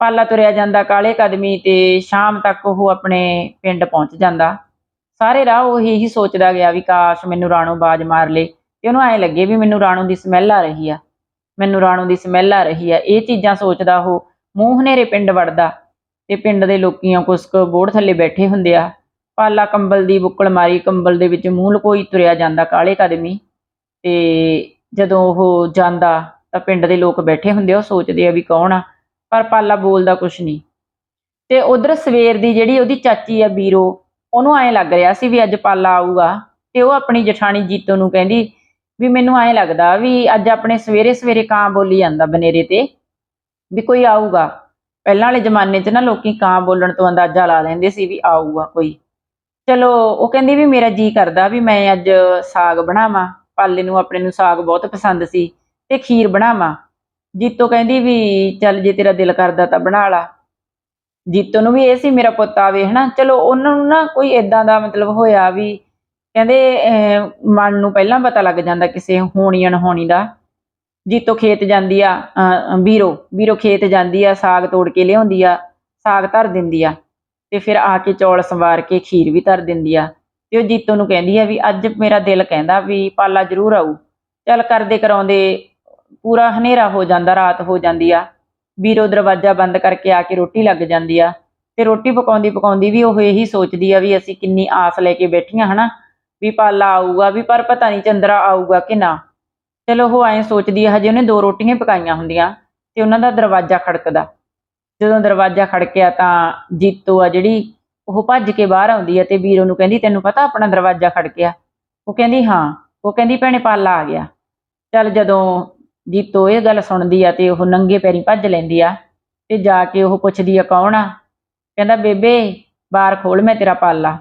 [SPEAKER 1] ਪਾਲਾ ਤੁਰਿਆ ਜਾਂਦਾ ਕਾਲੇ ਕਦਮੀ ਤੇ ਸ਼ਾਮ ਤੱਕ ਉਹ ਆਪਣੇ ਪਿੰਡ ਪਹੁੰਚ ਜਾਂਦਾ। ਸਾਰੇ ਰਾਹ ਉਹ ਇਹੀ ਸੋਚਦਾ ਗਿਆ ਵੀ ਕਾਸ਼ ਮੈਨੂੰ ਰਾਣੋ ਬਾਜ ਮਾਰ ਲੇ ਤੇ ਉਹਨੂੰ ਐਂ ਲੱਗੇ ਵੀ ਮੈਨੂੰ ਰਾਣੋ ਦੀ ਸਮੈਲ ਆ ਰਹੀ ਆ, ਮੈਨੂੰ ਰਾਣੋ ਦੀ ਸਮੈਲ ਆ ਰਹੀ ਆ। ਇਹ ਚੀਜ਼ਾਂ ਸੋਚਦਾ ਉਹ ਮੂੰਹ ਹਨੇਰੇ ਪਿੰਡ ਵੜਦਾ ਤੇ ਪਿੰਡ ਦੇ ਲੋਕੀਆਂ ਕੁਸ਼ਕ ਬੋੜ ਥੱਲੇ ਬੈਠੇ ਹੁੰਦੇ ਆ। ਪਾਲਾ ਕੰਬਲ ਦੀ ਬੁੱਕਲ ਮਾਰੀ, ਕੰਬਲ ਦੇ ਵਿੱਚ ਮੂੰਹ ਲਕੋਈ ਤੁਰਿਆ ਜਾਂਦਾ ਕਾਲੇ ਕਦਮੀ ਤੇ ਜਦੋਂ ਉਹ ਜਾਂਦਾ ਤਾਂ ਪਿੰਡ ਦੇ ਲੋਕ ਬੈਠੇ ਹੁੰਦੇ ਆ, ਉਹ ਸੋਚਦੇ ਆ ਵੀ ਕੌਣ ਆ। ਪਰ ਪਾਲਾ ਬੋਲਦਾ ਕੁਛ ਨਹੀਂ। ਤੇ ਉਧਰ ਸਵੇਰ ਦੀ ਜਿਹੜੀ ਉਹਦੀ ਚਾਚੀ ਆ ਬੀਰੋ ਉਹਨੂੰ ਐਂ ਲੱਗ ਰਿਹਾ ਸੀ ਵੀ ਅੱਜ ਪਾਲਾ ਆਊਗਾ ਤੇ ਉਹ ਆਪਣੀ ਜਠਾਣੀ ਜੀਤੋ ਨੂੰ ਕਹਿੰਦੀ ਵੀ ਮੈਨੂੰ ਐਂ ਲੱਗਦਾ ਵੀ ਅੱਜ ਆਪਣੇ ਸਵੇਰੇ ਸਵੇਰੇ ਕਾਂ ਬੋਲੀ ਜਾਂਦਾ ਬਨੇਰੇ ਤੇ ਵੀ ਕੋਈ ਆਊਗਾ। ਪਹਿਲਾਂ ਵਾਲੇ ਜ਼ਮਾਨੇ 'ਚ ਨਾ ਲੋਕੀ ਕਾਂ ਬੋਲਣ ਤੋਂ ਅੰਦਾਜ਼ਾ ਲਾ ਲੈਂਦੇ ਸੀ ਵੀ ਆਊਗਾ ਕੋਈ। ਚਲੋ ਉਹ ਕਹਿੰਦੀ ਵੀ ਮੇਰਾ ਜੀ ਕਰਦਾ ਵੀ ਮੈਂ ਅੱਜ ਸਾਗ ਬਣਾਵਾਂ, ਪਾਲੇ ਨੂੰ ਆਪਣੇ ਨੂੰ ਸਾਗ ਬਹੁਤ ਪਸੰਦ ਸੀ ਤੇ ਖੀਰ ਬਣਾਵਾਂ। ਜੀਤੋ ਕਹਿੰਦੀ ਵੀ ਚੱਲ ਜੇ ਤੇਰਾ ਦਿਲ ਕਰਦਾ ਤਾਂ ਬਣਾ ਲਾ। ਜੀਤੋ ਨੂੰ ਵੀ ਇਹ ਸੀ ਮੇਰਾ ਪੁੱਤ ਆਵੇ ਹਨਾ? ਚਲੋ ਉਹਨਾਂ ਨੂੰ ਨਾ ਕੋਈ ਇਦਾਂ ਦਾ ਮਤਲਬ ਹੋਇਆ ਵੀ ਕਹਿੰਦੇ ਮਨ ਨੂੰ ਪਹਿਲਾਂ ਪਤਾ ਲੱਗ ਜਾਂਦਾ ਕਿਸੇ ਹੋਣੀ ਅਣਹੋਣੀ ਦਾ। ਜੀਤੋ ਖੇਤ ਜਾਂਦੀ ਆ ਅਹ, ਵੀਰੋ ਵੀਰੋ ਖੇਤ ਜਾਂਦੀ ਆ ਸਾਗ ਤੋੜ ਕੇ ਲਿਆਉਂਦੀ ਆ ਸਾਗ ਧਰ ਦਿੰਦੀ ਆ ਤੇ ਫਿਰ ਆ ਕੇ ਚੌਲ ਸੰਵਾਰ ਕੇ ਖੀਰ ਵੀ ਧਰ ਦਿੰਦੀ ਆ। ਤੇ ਉਹ ਜੀਤੋ ਨੂੰ ਕਹਿੰਦੀ ਆ ਵੀ ਅੱਜ ਮੇਰਾ ਦਿਲ ਕਹਿੰਦਾ ਵੀ ਪਾਲਾ ਜ਼ਰੂਰ ਆਊ। ਚੱਲ ਕਰਦੇ ਕਰਾਉਂਦੇ ਪੂਰਾ ਹਨੇਰਾ ਹੋ ਜਾਂਦਾ, ਰਾਤ ਹੋ ਜਾਂਦੀ ਆ। ਵੀਰੋ ਦਰਵਾਜ਼ਾ ਬੰਦ ਕਰਕੇ ਆ ਕੇ ਰੋਟੀ ਲੱਗ ਜਾਂਦੀ ਆ। ਤੇ ਰੋਟੀ ਪਕਾਉਂਦੀ ਪਕਾਉਂਦੀ ਵੀ ਉਹ ਇਹੀ ਸੋਚਦੀ ਆ ਵੀ ਅਸੀਂ ਕਿੰਨੀ ਆਸ ਲੈ ਕੇ ਬੈਠੀਆਂ, ਹਨਾ? ਵੀ ਪਾਲਾ ਆਊਗਾ, ਵੀ ਪਰ ਪਤਾ ਨਹੀਂ ਚੰਦਰਾ ਆਊਗਾ ਕਿ ਨਾ। ਚਲੋ ਉਹ ਐਂ ਸੋਚਦੀ ਆ, ਹਜੇ ਉਹਨੇ ਦੋ ਰੋਟੀਆਂ ਪਕਾਈਆਂ ਹੁੰਦੀਆਂ ਤੇ ਉਹਨਾਂ ਦਾ ਦਰਵਾਜ਼ਾ ਖੜਕਦਾ। ਜਦੋਂ ਦਰਵਾਜ਼ਾ ਖੜਕਿਆ ਤਾਂ ਜੀਤੋ ਆ ਜਿਹੜੀ ਉਹ ਭੱਜ ਕੇ ਬਾਹਰ ਆਉਂਦੀ ਆ ਤੇ ਵੀਰੋ ਨੂੰ ਕਹਿੰਦੀ, ਤੈਨੂੰ ਪਤਾ ਆਪਣਾ ਦਰਵਾਜ਼ਾ ਖੜਕਿਆ? ਉਹ ਕਹਿੰਦੀ, ਹਾਂ। ਉਹ ਕਹਿੰਦੀ, ਭੈਣੇ ਪਾਲਾ ਆ ਗਿਆ। ਚੱਲ ਜਦੋਂ ਜੀਤੋ ਇਹ ਗੱਲ ਸੁਣਦੀ ਆ ਤੇ ਉਹ ਨੰਗੇ ਪੈਰੀ ਭੱਜ ਲੈਂਦੀ ਆ ਤੇ ਜਾ ਕੇ ਉਹ ਪੁੱਛਦੀ ਆ ਕੌਣ ਆ? ਕਹਿੰਦਾ, ਬੇਬੇ, ਬਾਰ ਖੋਲ, ਮੈਂ ਤੇਰਾ ਪਾਲਾ।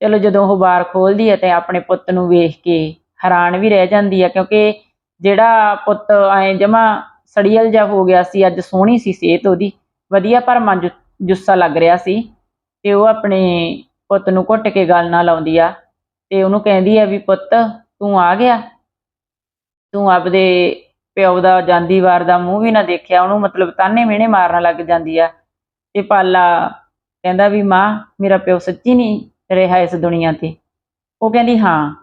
[SPEAKER 1] ਚਲੋ ਜਦੋਂ ਉਹ ਬਾਰ ਖੋਲਦੀ ਆ ਤੇ ਆਪਣੇ ਪੁੱਤ ਨੂੰ ਵੇਖ ਕੇ ਹੈਰਾਨ ਵੀ ਰਹਿ ਜਾਂਦੀ ਆ, ਕਿਉਂਕਿ ਜਿਹੜਾ ਪੁੱਤ ਐ ਜਮਾ ਸੜੀਅਲ ਜਾ ਹੋ ਗਿਆ ਸੀ, ਅੱਜ ਸੋਹਣੀ ਸੀ ਸਿਹਤ ਉਹਦੀ, ਵਧੀਆ ਭਰਮਾਂ ਜੁ- ਜੁੱਸਾ ਲੱਗ ਰਿਹਾ ਸੀ ਤੇ ਉਹ ਆਪਣੇ ਪੁੱਤ ਨੂੰ ਘੁੱਟ ਕੇ ਗੱਲ ਨਾਲ ਲਾਉਂਦੀ ਆ ਤੇ ਉਹਨੂੰ ਕਹਿੰਦੀ ਆ ਵੀ, ਪੁੱਤ, ਤੂੰ ਆ ਗਿਆ? ਤੂੰ ਆਪਦੇ ਪਿਓ ਦਾ ਜਾਂਦੀ ਵਾਰ ਦਾ ਮੂੰਹ ਵੀ ਨਾ ਦੇਖਿਆ, ਉਹਨੂੰ ਮਤਲਬ ਤਾਨੇ ਮਿਹਣੇ ਮਾਰਨ ਲੱਗ ਜਾਂਦੀ ਆ। ਤੇ ਪਾਲਾ ਕਹਿੰਦਾ ਵੀ, ਮਾਂ, ਮੇਰਾ ਪਿਓ ਸੱਚੀ ਨਹੀਂ ਰਿਹਾ ਇਸ ਦੁਨੀਆ ਤੇ। ਉਹ ਕਹਿੰਦੀ, ਹਾਂ।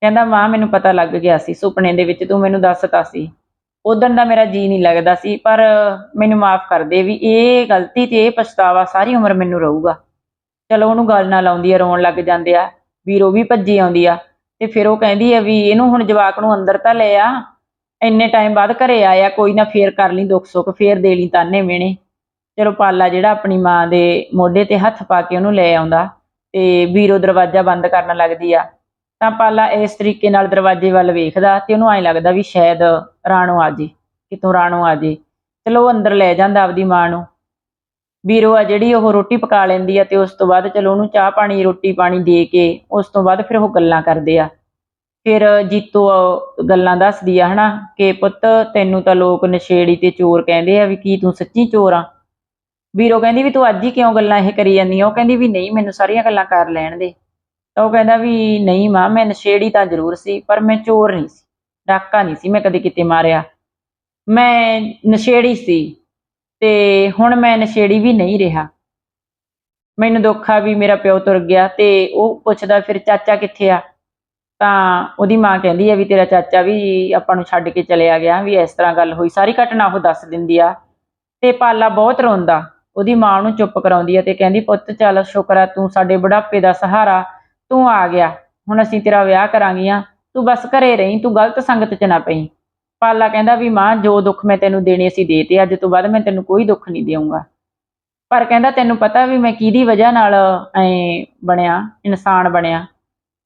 [SPEAKER 1] ਕਹਿੰਦਾ, ਮਾਂ, ਮੈਨੂੰ ਪਤਾ ਲੱਗ ਗਿਆ ਸੀ, ਸੁਪਨੇ ਦੇ ਵਿੱਚ ਤੂੰ ਮੈਨੂੰ ਦੱਸਤਾ ਸੀ। ਉਦੋਂ ਦਾ ਮੇਰਾ ਜੀ ਨਹੀਂ ਲੱਗਦਾ ਸੀ, ਪਰ ਮੈਨੂੰ ਮਾਫ ਕਰ ਦੇ ਵੀ ਇਹ ਗਲਤੀ ਤੇ ਇਹ ਪਛਤਾਵਾ ਸਾਰੀ ਉਮਰ ਮੈਨੂੰ ਰਹੂਗਾ। ਚਲੋ, ਉਹਨੂੰ ਗੱਲ ਨਾਲ ਆਉਂਦੀ ਆ, ਰੋਣ ਲੱਗ ਜਾਂਦੇ ਆ, ਵੀਰੋ ਵੀ ਭੱਜੀ ਆਉਂਦੀ ਆ। ਤੇ ਫਿਰ ਉਹ ਕਹਿੰਦੀ ਆ ਵੀ, ਇਹਨੂੰ ਹੁਣ ਜਵਾਕ ਨੂੰ ਅੰਦਰ ਤਾਂ ਲੈ ਆ। ਇੰਨੇ ਟਾਈਮ ਬਾਅਦ ਘਰੇ ਆਇਆ, ਕੋਈ ਨਾ ਫੇਰ ਕਰ ਲਈ ਦੁੱਖ ਸੁੱਖ, ਫੇਰ ਦੇ ਲਈ ਤਾਨੇ ਮਿਹਣੇ ਚਲੋ ਪਾਲਾ ਜਿਹੜਾ ਆਪਣੀ ਮਾਂ ਦੇ ਮੋਢੇ ਤੇ ਹੱਥ ਪਾ ਕੇ ਉਹਨੂੰ ਲੈ ਆਉਂਦਾ ਤੇ ਵੀਰੋ ਦਰਵਾਜ਼ਾ ਬੰਦ ਕਰਨ ਲੱਗਦੀ ਆ, ਤਾਂ ਪਾਲਾ ਇਸ ਤਰੀਕੇ ਨਾਲ ਦਰਵਾਜ਼ੇ ਵੱਲ ਵੇਖਦਾ ਤੇ ਉਹਨੂੰ ਐਂ ਲੱਗਦਾ ਵੀ ਸ਼ਾਇਦ ਰਾਣੋ ਆ ਜੇ, ਕਿਤੋਂ ਰਾਣੋ ਆ ਜੇ। ਚਲੋ ਉਹ ਅੰਦਰ ਲੈ ਜਾਂਦਾ ਆਪਦੀ ਮਾਂ ਨੂੰ। ਵੀਰੋ ਆ ਜਿਹੜੀ ਉਹ ਰੋਟੀ ਪਕਾ ਲੈਂਦੀ ਆ ਤੇ ਉਸ ਤੋਂ ਬਾਅਦ ਚਲੋ ਉਹਨੂੰ ਚਾਹ ਪਾਣੀ, ਰੋਟੀ ਪਾਣੀ ਦੇ ਕੇ ਉਸ ਤੋਂ ਬਾਅਦ ਫਿਰ ਉਹ ਗੱਲਾਂ ਕਰਦੇ ਆ। ਫਿਰ ਜੀਤੋ ਗੱਲਾਂ ਦੱਸਦੀ ਆ, ਹਨਾ, ਕਿ ਪੁੱਤ ਤੈਨੂੰ ਤਾਂ ਲੋਕ ਨਸ਼ੇੜੀ ਤੇ ਚੋਰ ਕਹਿੰਦੇ ਆ ਵੀ ਕੀ ਤੂੰ ਸੱਚੀ ਚੋਰ ਆ? ਵੀਰੋ ਕਹਿੰਦੀ ਵੀ ਤੂੰ ਅੱਜ ਹੀ ਕਿਉਂ ਗੱਲਾਂ ਇਹ ਕਰੀ ਜਾਂਦੀ ਆ? ਉਹ ਕਹਿੰਦੀ ਵੀ ਨਹੀਂ, ਮੈਨੂੰ ਸਾਰੀਆਂ ਗੱਲਾਂ ਕਰ ਲੈਣ ਦੇ। ਤਾਂ ਉਹ ਕਹਿੰਦਾ ਵੀ ਨਹੀਂ ਮਾਂ, ਮੈਂ ਨਸ਼ੇੜੀ ਤਾਂ ਜ਼ਰੂਰ ਸੀ, ਪਰ ਮੈਂ ਚੋਰ ਨਹੀਂ ਸੀ, ਡਾਕਾ ਨਹੀਂ ਸੀ ਮੈਂ ਕਦੇ ਕਿਤੇ ਮਾਰਿਆ। ਮੈਂ ਨਸ਼ੇੜੀ ਸੀ ਤੇ ਹੁਣ ਮੈਂ ਨਸ਼ੇੜੀ ਵੀ ਨਹੀਂ ਰਿਹਾ। ਮੈਨੂੰ ਦੁੱਖ ਆ ਵੀ ਮੇਰਾ ਪਿਓ ਤੁਰ ਗਿਆ ਤੇ ਉਹ ਪੁੱਛਦਾ, ਫਿਰ ਚਾਚਾ ਕਿੱਥੇ ਆ? ਤਾਂ ਉਹਦੀ ਮਾਂ ਕਹਿੰਦੀ ਆ ਵੀ ਤੇਰਾ ਚਾਚਾ ਵੀ ਆਪਾਂ ਨੂੰ ਛੱਡ ਕੇ ਚਲਿਆ ਗਿਆ ਵੀ ਇਸ ਤਰ੍ਹਾਂ ਗੱਲ ਹੋਈ। ਸਾਰੀ ਘਟਨਾ ਉਹ ਦੱਸ ਦਿੰਦੀ ਆ ਤੇ ਪਾਲਾ ਬਹੁਤ ਰੋਂਦਾ। ਉਹਦੀ ਮਾਂ ਨੂੰ ਚੁੱਪ ਕਰਾਉਂਦੀ ਆ ਤੇ ਕਹਿੰਦੀ, ਪੁੱਤ ਚੱਲ ਸ਼ੁਕਰ ਆ, ਤੂੰ ਸਾਡੇ ਬੁਢਾਪੇ ਦਾ ਸਹਾਰਾ, ਤੂੰ ਆ ਗਿਆ। ਹੁਣ ਅਸੀਂ ਤੇਰਾ ਵਿਆਹ ਕਰਾਂਗੀਆਂ ਤੂੰ ਬਸ ਘਰੇ ਰਹੀਂ, ਤੂੰ ਗਲਤ ਸੰਗਤ 'ਚ ਨਾ ਪਈ। ਪਾਲਾ ਕਹਿੰਦਾ ਵੀ, ਮਾਂ, ਜੋ ਦੁੱਖ ਮੈਂ ਤੈਨੂੰ ਦੇਣੇ ਸੀ ਦੇ ਤੇ ਅੱਜ ਤੋਂ ਬਾਅਦ ਮੈਂ ਤੈਨੂੰ ਕੋਈ ਦੁੱਖ ਨਹੀਂ ਦੇਵਾਂਗਾ ਪਰ ਕਹਿੰਦਾ, ਤੈਨੂੰ ਪਤਾ ਵੀ ਮੈਂ ਕਿਹਦੀ ਵਜ੍ਹਾ ਨਾਲ ਐ ਬਣਿਆ, ਇਨਸਾਨ ਬਣਿਆ?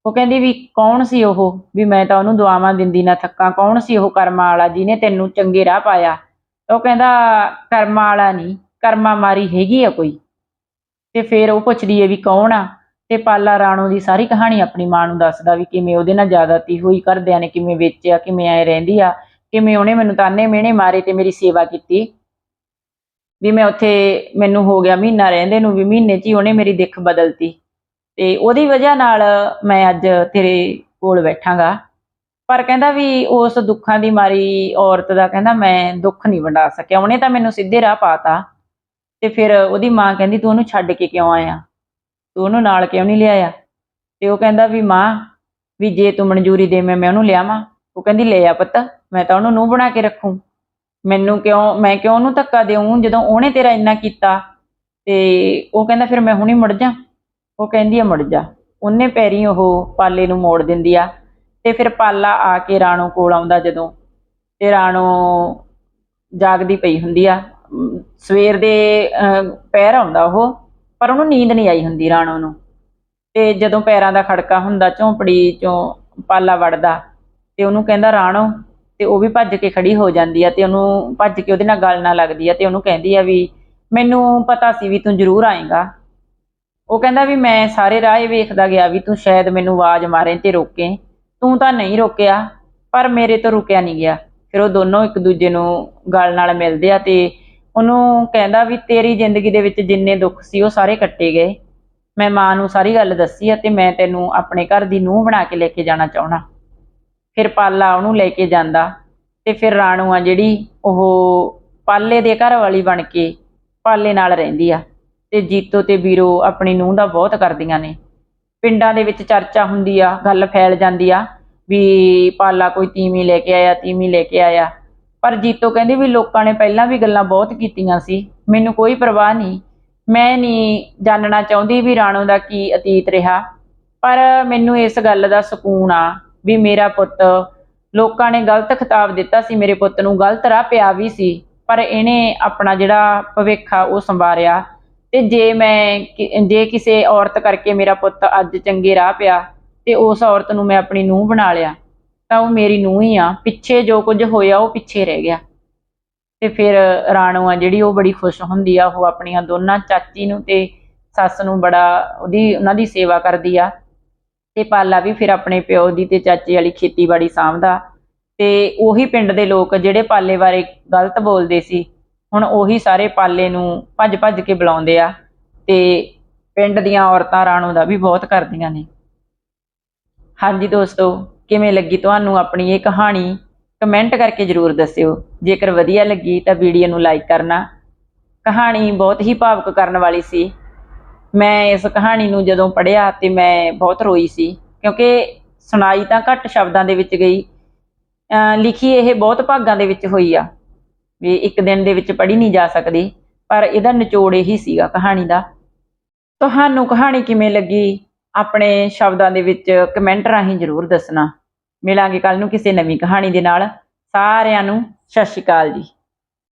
[SPEAKER 1] ਉਹ ਕਹਿੰਦੀ ਵੀ ਕੌਣ ਸੀ ਉਹ? ਵੀ ਮੈਂ ਤਾਂ ਉਹਨੂੰ ਦੁਆਵਾਂ ਦਿੰਦੀ ਨਾ ਥੱਕਾਂ। ਕੌਣ ਸੀ ਉਹ ਕਰਮਾਂ ਵਾਲਾ ਜਿਹਨੇ ਤੈਨੂੰ ਚੰਗੇ ਰਾਹ ਪਾਇਆ? ਉਹ ਕਹਿੰਦਾ, ਕਰਮਾਂ ਵਾਲਾ ਨਹੀਂ, ਕਰਮਾ ਮਾਰੀ ਹੈਗੀ ਆ ਕੋਈ। ਤੇ ਫਿਰ ਉਹ ਪੁੱਛਦੀ ਹੈ ਵੀ ਕੌਣ ਆ? ਤੇ ਪਾਲਾ ਰਾਣੋ ਦੀ ਸਾਰੀ ਕਹਾਣੀ ਆਪਣੀ ਮਾਂ ਨੂੰ ਦੱਸਦਾ ਵੀ ਕਿਵੇਂ ਉਹਦੇ ਨਾਲ ਜ਼ਿਆਦਤੀ ਹੋਈ ਕਰਦਿਆਂ ਨੇ ਕਿਵੇਂ ਵੇਚਿਆ, ਕਿਵੇਂ ਐ ਰਹਿੰਦੀ ਆ, ਕਿਵੇਂ ਉਹਨੇ ਮੈਨੂੰ ਤਾਨੇ ਮਿਹਣੇ ਮਾਰੇ ਤੇ ਮੇਰੀ ਸੇਵਾ ਕੀਤੀ। ਵੀ ਮੈਂ ਉੱਥੇ, ਮੈਨੂੰ ਹੋ ਗਿਆ ਮਹੀਨਾ ਰਹਿੰਦੇ ਨੂੰ, ਵੀ ਮਹੀਨੇ 'ਚ ਹੀ ਉਹਨੇ ਮੇਰੀ ਦਿੱਖ ਬਦਲਤੀ। ਤੇ ਉਹਦੀ ਵਜ੍ਹਾ ਨਾਲ ਮੈਂ ਅੱਜ ਤੇਰੇ ਕੋਲ ਬੈਠਾਂਗਾ। ਪਰ ਕਹਿੰਦਾ ਵੀ ਉਸ ਦੁੱਖਾਂ ਦੀ ਮਾਰੀ ਔਰਤ ਦਾ ਕਹਿੰਦਾ ਮੈਂ ਦੁੱਖ ਨਹੀਂ ਵੰਡਾ ਸਕਿਆ। ਉਹਨੇ ਤਾਂ ਮੈਨੂੰ ਸਿੱਧੇ ਰਾਹ ਪਾਤਾ। ਤੇ ਫਿਰ ਉਹਦੀ ਮਾਂ ਕਹਿੰਦੀ, ਤੂੰ ਉਹਨੂੰ ਛੱਡ ਕੇ ਕਿਉਂ ਆਇਆ? ਤੂੰ ਉਹਨੂੰ ਨਾਲ ਕਿਉਂ ਨਹੀਂ ਲਿਆਇਆ? ਤੇ ਉਹ ਕਹਿੰਦਾ ਵੀ, ਮਾਂ, ਵੀ ਜੇ ਤੂੰ ਮਨਜ਼ੂਰੀ ਦੇਵੇਂ ਮੈਂ ਉਹਨੂੰ ਲਿਆਵਾਂ। ਉਹ ਕਹਿੰਦੀ, ਲੈ ਆ ਪੁੱਤ, ਮੈਂ ਤਾਂ ਉਹਨੂੰ ਨੂੰਹ ਬਣਾ ਕੇ ਰੱਖੂੰ। ਮੈਨੂੰ ਕਿਉਂ, ਮੈਂ ਕਿਉਂ ਉਹਨੂੰ ਧੱਕਾ ਦੇਵਾਂ ਜਦੋਂ ਉਹਨੇ ਤੇਰਾ ਇੰਨਾ ਕੀਤਾ? ਤੇ ਉਹ ਕਹਿੰਦਾ, ਫਿਰ ਮੈਂ ਹੁਣੀ ਮੁੜ ਜਾ। ਉਹ ਕਹਿੰਦੀ ਆ, ਮੁੜ ਜਾ। ਉਹਨੇ ਪੈਰੀ ਉਹ ਪਾਲੇ ਨੂੰ ਮੋੜ ਦਿੰਦੀ ਆ ਤੇ ਫਿਰ ਪਾਲਾ ਆ ਕੇ ਰਾਣੋ ਕੋਲ ਆਉਂਦਾ ਜਦੋਂ ਤੇ ਰਾਣੋ ਜਾਗਦੀ ਪਈ ਹੁੰਦੀ ਆ। ਸਵੇਰ ਦੇ ਪੈਰ ਆਉਂਦਾ ਉਹ, ਪਰ ਉਹਨੂੰ ਨੀਂਦ ਨਹੀਂ ਆਈ ਹੁੰਦੀ ਰਾਣੋ ਨੂੰ। ਤੇ ਜਦੋਂ ਪੈਰਾਂ ਦਾ ਖੜਕਾ ਹੁੰਦਾ, ਝੌਂਪੜੀ ਚੋਂ ਪਾਲਾ ਵੜਦਾ ਤੇ ਉਹਨੂੰ ਕਹਿੰਦਾ, ਰਾਣੋ। ਤੇ ਉਹ ਵੀ ਭੱਜ ਕੇ ਖੜੀ ਹੋ ਜਾਂਦੀ ਆ ਤੇ ਉਹਨੂੰ ਭੱਜ ਕੇ ਉਹਦੇ ਨਾਲ ਗੱਲ ਨਾ ਲੱਗਦੀ ਆ ਤੇ ਉਹਨੂੰ ਕਹਿੰਦੀ ਆ ਵੀ, ਮੈਨੂੰ ਪਤਾ ਸੀ ਵੀ ਤੂੰ ਜ਼ਰੂਰ ਆਏਗਾ। ਉਹ ਕਹਿੰਦਾ ਵੀ ਮੈਂ ਸਾਰੇ ਰਾਹ ਇਹ ਵੇਖਦਾ ਗਿਆ ਵੀ ਤੂੰ ਸ਼ਾਇਦ ਮੈਨੂੰ ਆਵਾਜ਼ ਮਾਰੇ ਤੇ ਰੋਕੇ। ਤੂੰ ਤਾਂ ਨਹੀਂ ਰੋਕਿਆ, ਪਰ ਮੇਰੇ ਤੋਂ ਰੁਕਿਆ ਨਹੀਂ ਗਿਆ। ਫਿਰ ਉਹ ਦੋਨੋਂ ਇੱਕ ਦੂਜੇ ਨੂੰ ਗੱਲ ਨਾਲ ਮਿਲਦੇ ਆ ਤੇ ਉਹਨੂੰ ਕਹਿੰਦਾ ਵੀ ਤੇਰੀ ਜ਼ਿੰਦਗੀ ਦੇ ਵਿੱਚ ਜਿੰਨੇ ਦੁੱਖ ਸੀ ਉਹ ਸਾਰੇ ਕੱਟੇ ਗਏ। ਮੈਂ ਮਾਂ ਨੂੰ ਸਾਰੀ ਗੱਲ ਦੱਸੀ ਆ ਤੇ ਮੈਂ ਤੈਨੂੰ ਆਪਣੇ ਘਰ ਦੀ ਨੂੰਹ ਬਣਾ ਕੇ ਲੈ ਕੇ ਜਾਣਾ ਚਾਹਣਾ ਫਿਰ ਪਾਲਾ ਉਹਨੂੰ ਲੈ ਕੇ ਜਾਂਦਾ ਤੇ ਫਿਰ ਰਾਣੂ ਆ ਜਿਹੜੀ ਉਹ ਪਾਲੇ ਦੇ ਘਰ ਵਾਲੀ ਬਣ ਕੇ ਪਾਲੇ ਨਾਲ ਰਹਿੰਦੀ ਆ। ਤੇ ਜੀਤੋ ਤੇ ਵੀਰੋ ਆਪਣੀ ਨੂੰਹ ਦਾ ਬਹੁਤ ਕਰਦੀਆਂ ਨੇ। ਪਿੰਡਾਂ ਦੇ ਵਿੱਚ ਚਰਚਾ ਹੁੰਦੀ ਆ, ਗੱਲ ਫੈਲ ਜਾਂਦੀ ਆ ਵੀ ਪਾਲਾ ਕੋਈ ਤੀਵੀਂ ਲੈ ਕੇ ਆਇਆ, ਤੀਵੀਂ ਲੈ ਕੇ ਆਇਆ। ਪਰ ਜੀਤੋ ਕਹਿੰਦੀ ਵੀ ਲੋਕਾਂ ਨੇ ਪਹਿਲਾਂ ਵੀ ਗੱਲਾਂ ਬਹੁਤ ਕੀਤੀਆਂ ਸੀ, ਮੈਨੂੰ ਕੋਈ ਪਰਵਾਹ ਨਹੀਂ। ਮੈਂ ਨਹੀਂ ਜਾਣਨਾ ਚਾਹੁੰਦੀ ਵੀ ਰਾਣੋ ਦਾ ਕੀ ਅਤੀਤ ਰਿਹਾ, ਪਰ ਮੈਨੂੰ ਇਸ ਗੱਲ ਦਾ ਸਕੂਨ ਆ ਵੀ ਮੇਰਾ ਪੁੱਤ, ਲੋਕਾਂ ਨੇ ਗਲਤ ਖਿਤਾਬ ਦਿੱਤਾ ਸੀ, ਮੇਰੇ ਪੁੱਤ ਨੂੰ ਗਲਤ ਰਾਹ ਪਿਆ ਵੀ ਸੀ, ਪਰ ਇਹਨੇ ਆਪਣਾ ਜਿਹੜਾ ਭਵਿੱਖ ਆ ਉਹ ਸੰਵਾਰਿਆ। ਤੇ ਜੇ ਮੈਂ ਜੇ ਕਿਸੇ ਔਰਤ ਕਰਕੇ ਮੇਰਾ ਪੁੱਤ ਅੱਜ ਚੰਗੇ ਰਾਹ ਪਿਆ ਤੇ ਉਸ ਔਰਤ ਨੂੰ ਮੈਂ ਆਪਣੀ ਨੂੰਹ ਬਣਾ ਲਿਆ, ਤਾਂ ਉਹ ਮੇਰੀ ਨੂੰਹ ਹੀ ਆ। ਪਿੱਛੇ ਜੋ ਕੁਝ ਹੋਇਆ ਉਹ ਪਿੱਛੇ ਰਹਿ ਗਿਆ। ਤੇ ਫਿਰ ਰਾਣੋ ਆ ਜਿਹੜੀ ਉਹ ਬੜੀ ਖੁਸ਼ ਹੁੰਦੀ ਆ, ਉਹ ਆਪਣੀਆਂ ਦੋਨਾਂ ਚਾਚੀ ਨੂੰ ਤੇ ਸੱਸ ਨੂੰ ਬੜਾ ਉਹਦੀ, ਉਹਨਾਂ ਦੀ ਸੇਵਾ ਕਰਦੀ ਆ। ਤੇ ਪਾਲਾ ਵੀ ਫਿਰ ਆਪਣੇ ਪਿਓ ਦੀ ਤੇ ਚਾਚੇ ਵਾਲੀ ਖੇਤੀਬਾੜੀ ਸਾਂਭਦਾ। ਤੇ ਉਹੀ ਪਿੰਡ ਦੇ ਲੋਕ ਜਿਹੜੇ ਪਾਲੇ ਬਾਰੇ ਗਲਤ ਬੋਲਦੇ ਸੀ ਹੁਣ ਉਹੀ ਸਾਰੇ ਪਾਲੇ ਨੂੰ ਭੱਜ ਭੱਜ ਕੇ ਬੁਲਾਉਂਦੇ ਆ ਤੇ ਪਿੰਡ ਦੀਆਂ ਔਰਤਾਂ ਰਾਣੋ ਦਾ ਵੀ ਬਹੁਤ ਕਰਦੀਆਂ ਨੇ। ਹਾਂਜੀ ਦੋਸਤੋ, ਕਿਵੇਂ ਲੱਗੀ ਤੁਹਾਨੂੰ ਆਪਣੀ ਇਹ ਕਹਾਣੀ? ਕਮੈਂਟ ਕਰਕੇ ਜਰੂਰ ਦੱਸਿਓ। ਜੇਕਰ ਵਧੀਆ ਲੱਗੀ ਤਾਂ ਵੀਡੀਓ ਨੂੰ ਲਾਈਕ ਕਰਨਾ। ਕਹਾਣੀ ਬਹੁਤ ਹੀ ਭਾਵੁਕ ਕਰਨ ਵਾਲੀ ਸੀ। ਮੈਂ ਇਸ ਕਹਾਣੀ ਨੂੰ ਜਦੋਂ ਪੜ੍ਹਿਆ ਤੇ ਮੈਂ ਬਹੁਤ ਰੋਈ ਸੀ, ਕਿਉਂਕਿ ਸੁਣਾਈ ਤਾਂ ਘੱਟ ਸ਼ਬਦਾਂ ਦੇ ਵਿੱਚ ਗਈ। ਲਿਖੀ ਇਹ ਬਹੁਤ ਭਾਗਾਂ ਦੇ ਵਿੱਚ ਹੋਈ ਆ। ਵੀ ਇੱਕ ਦਿਨ ਦੇ ਵਿੱਚ ਪੜ੍ਹੀ ਨਹੀਂ ਜਾ ਸਕਦੀ, ਪਰ ਇਹਦਾ ਨਿਚੋੜ ਇਹੀ ਸੀਗਾ ਕਹਾਣੀ ਦਾ। ਤੁਹਾਨੂੰ ਕਹਾਣੀ ਕਿਵੇਂ ਲੱਗੀ? ਆਪਣੇ ਸ਼ਬਦਾਂ ਦੇ ਵਿੱਚ ਕਮੈਂਟ ਰਾਹੀਂ ਜਰੂਰ ਦੱਸਣਾ। ਮਿਲਾਂਗੇ ਕੱਲ ਨੂੰ ਕਿਸੇ ਨਵੀਂ ਕਹਾਣੀ ਦੇ ਨਾਲ। ਸਾਰਿਆਂ ਨੂੰ ਸਤਿ ਸ਼੍ਰੀ ਅਕਾਲ ਜੀ।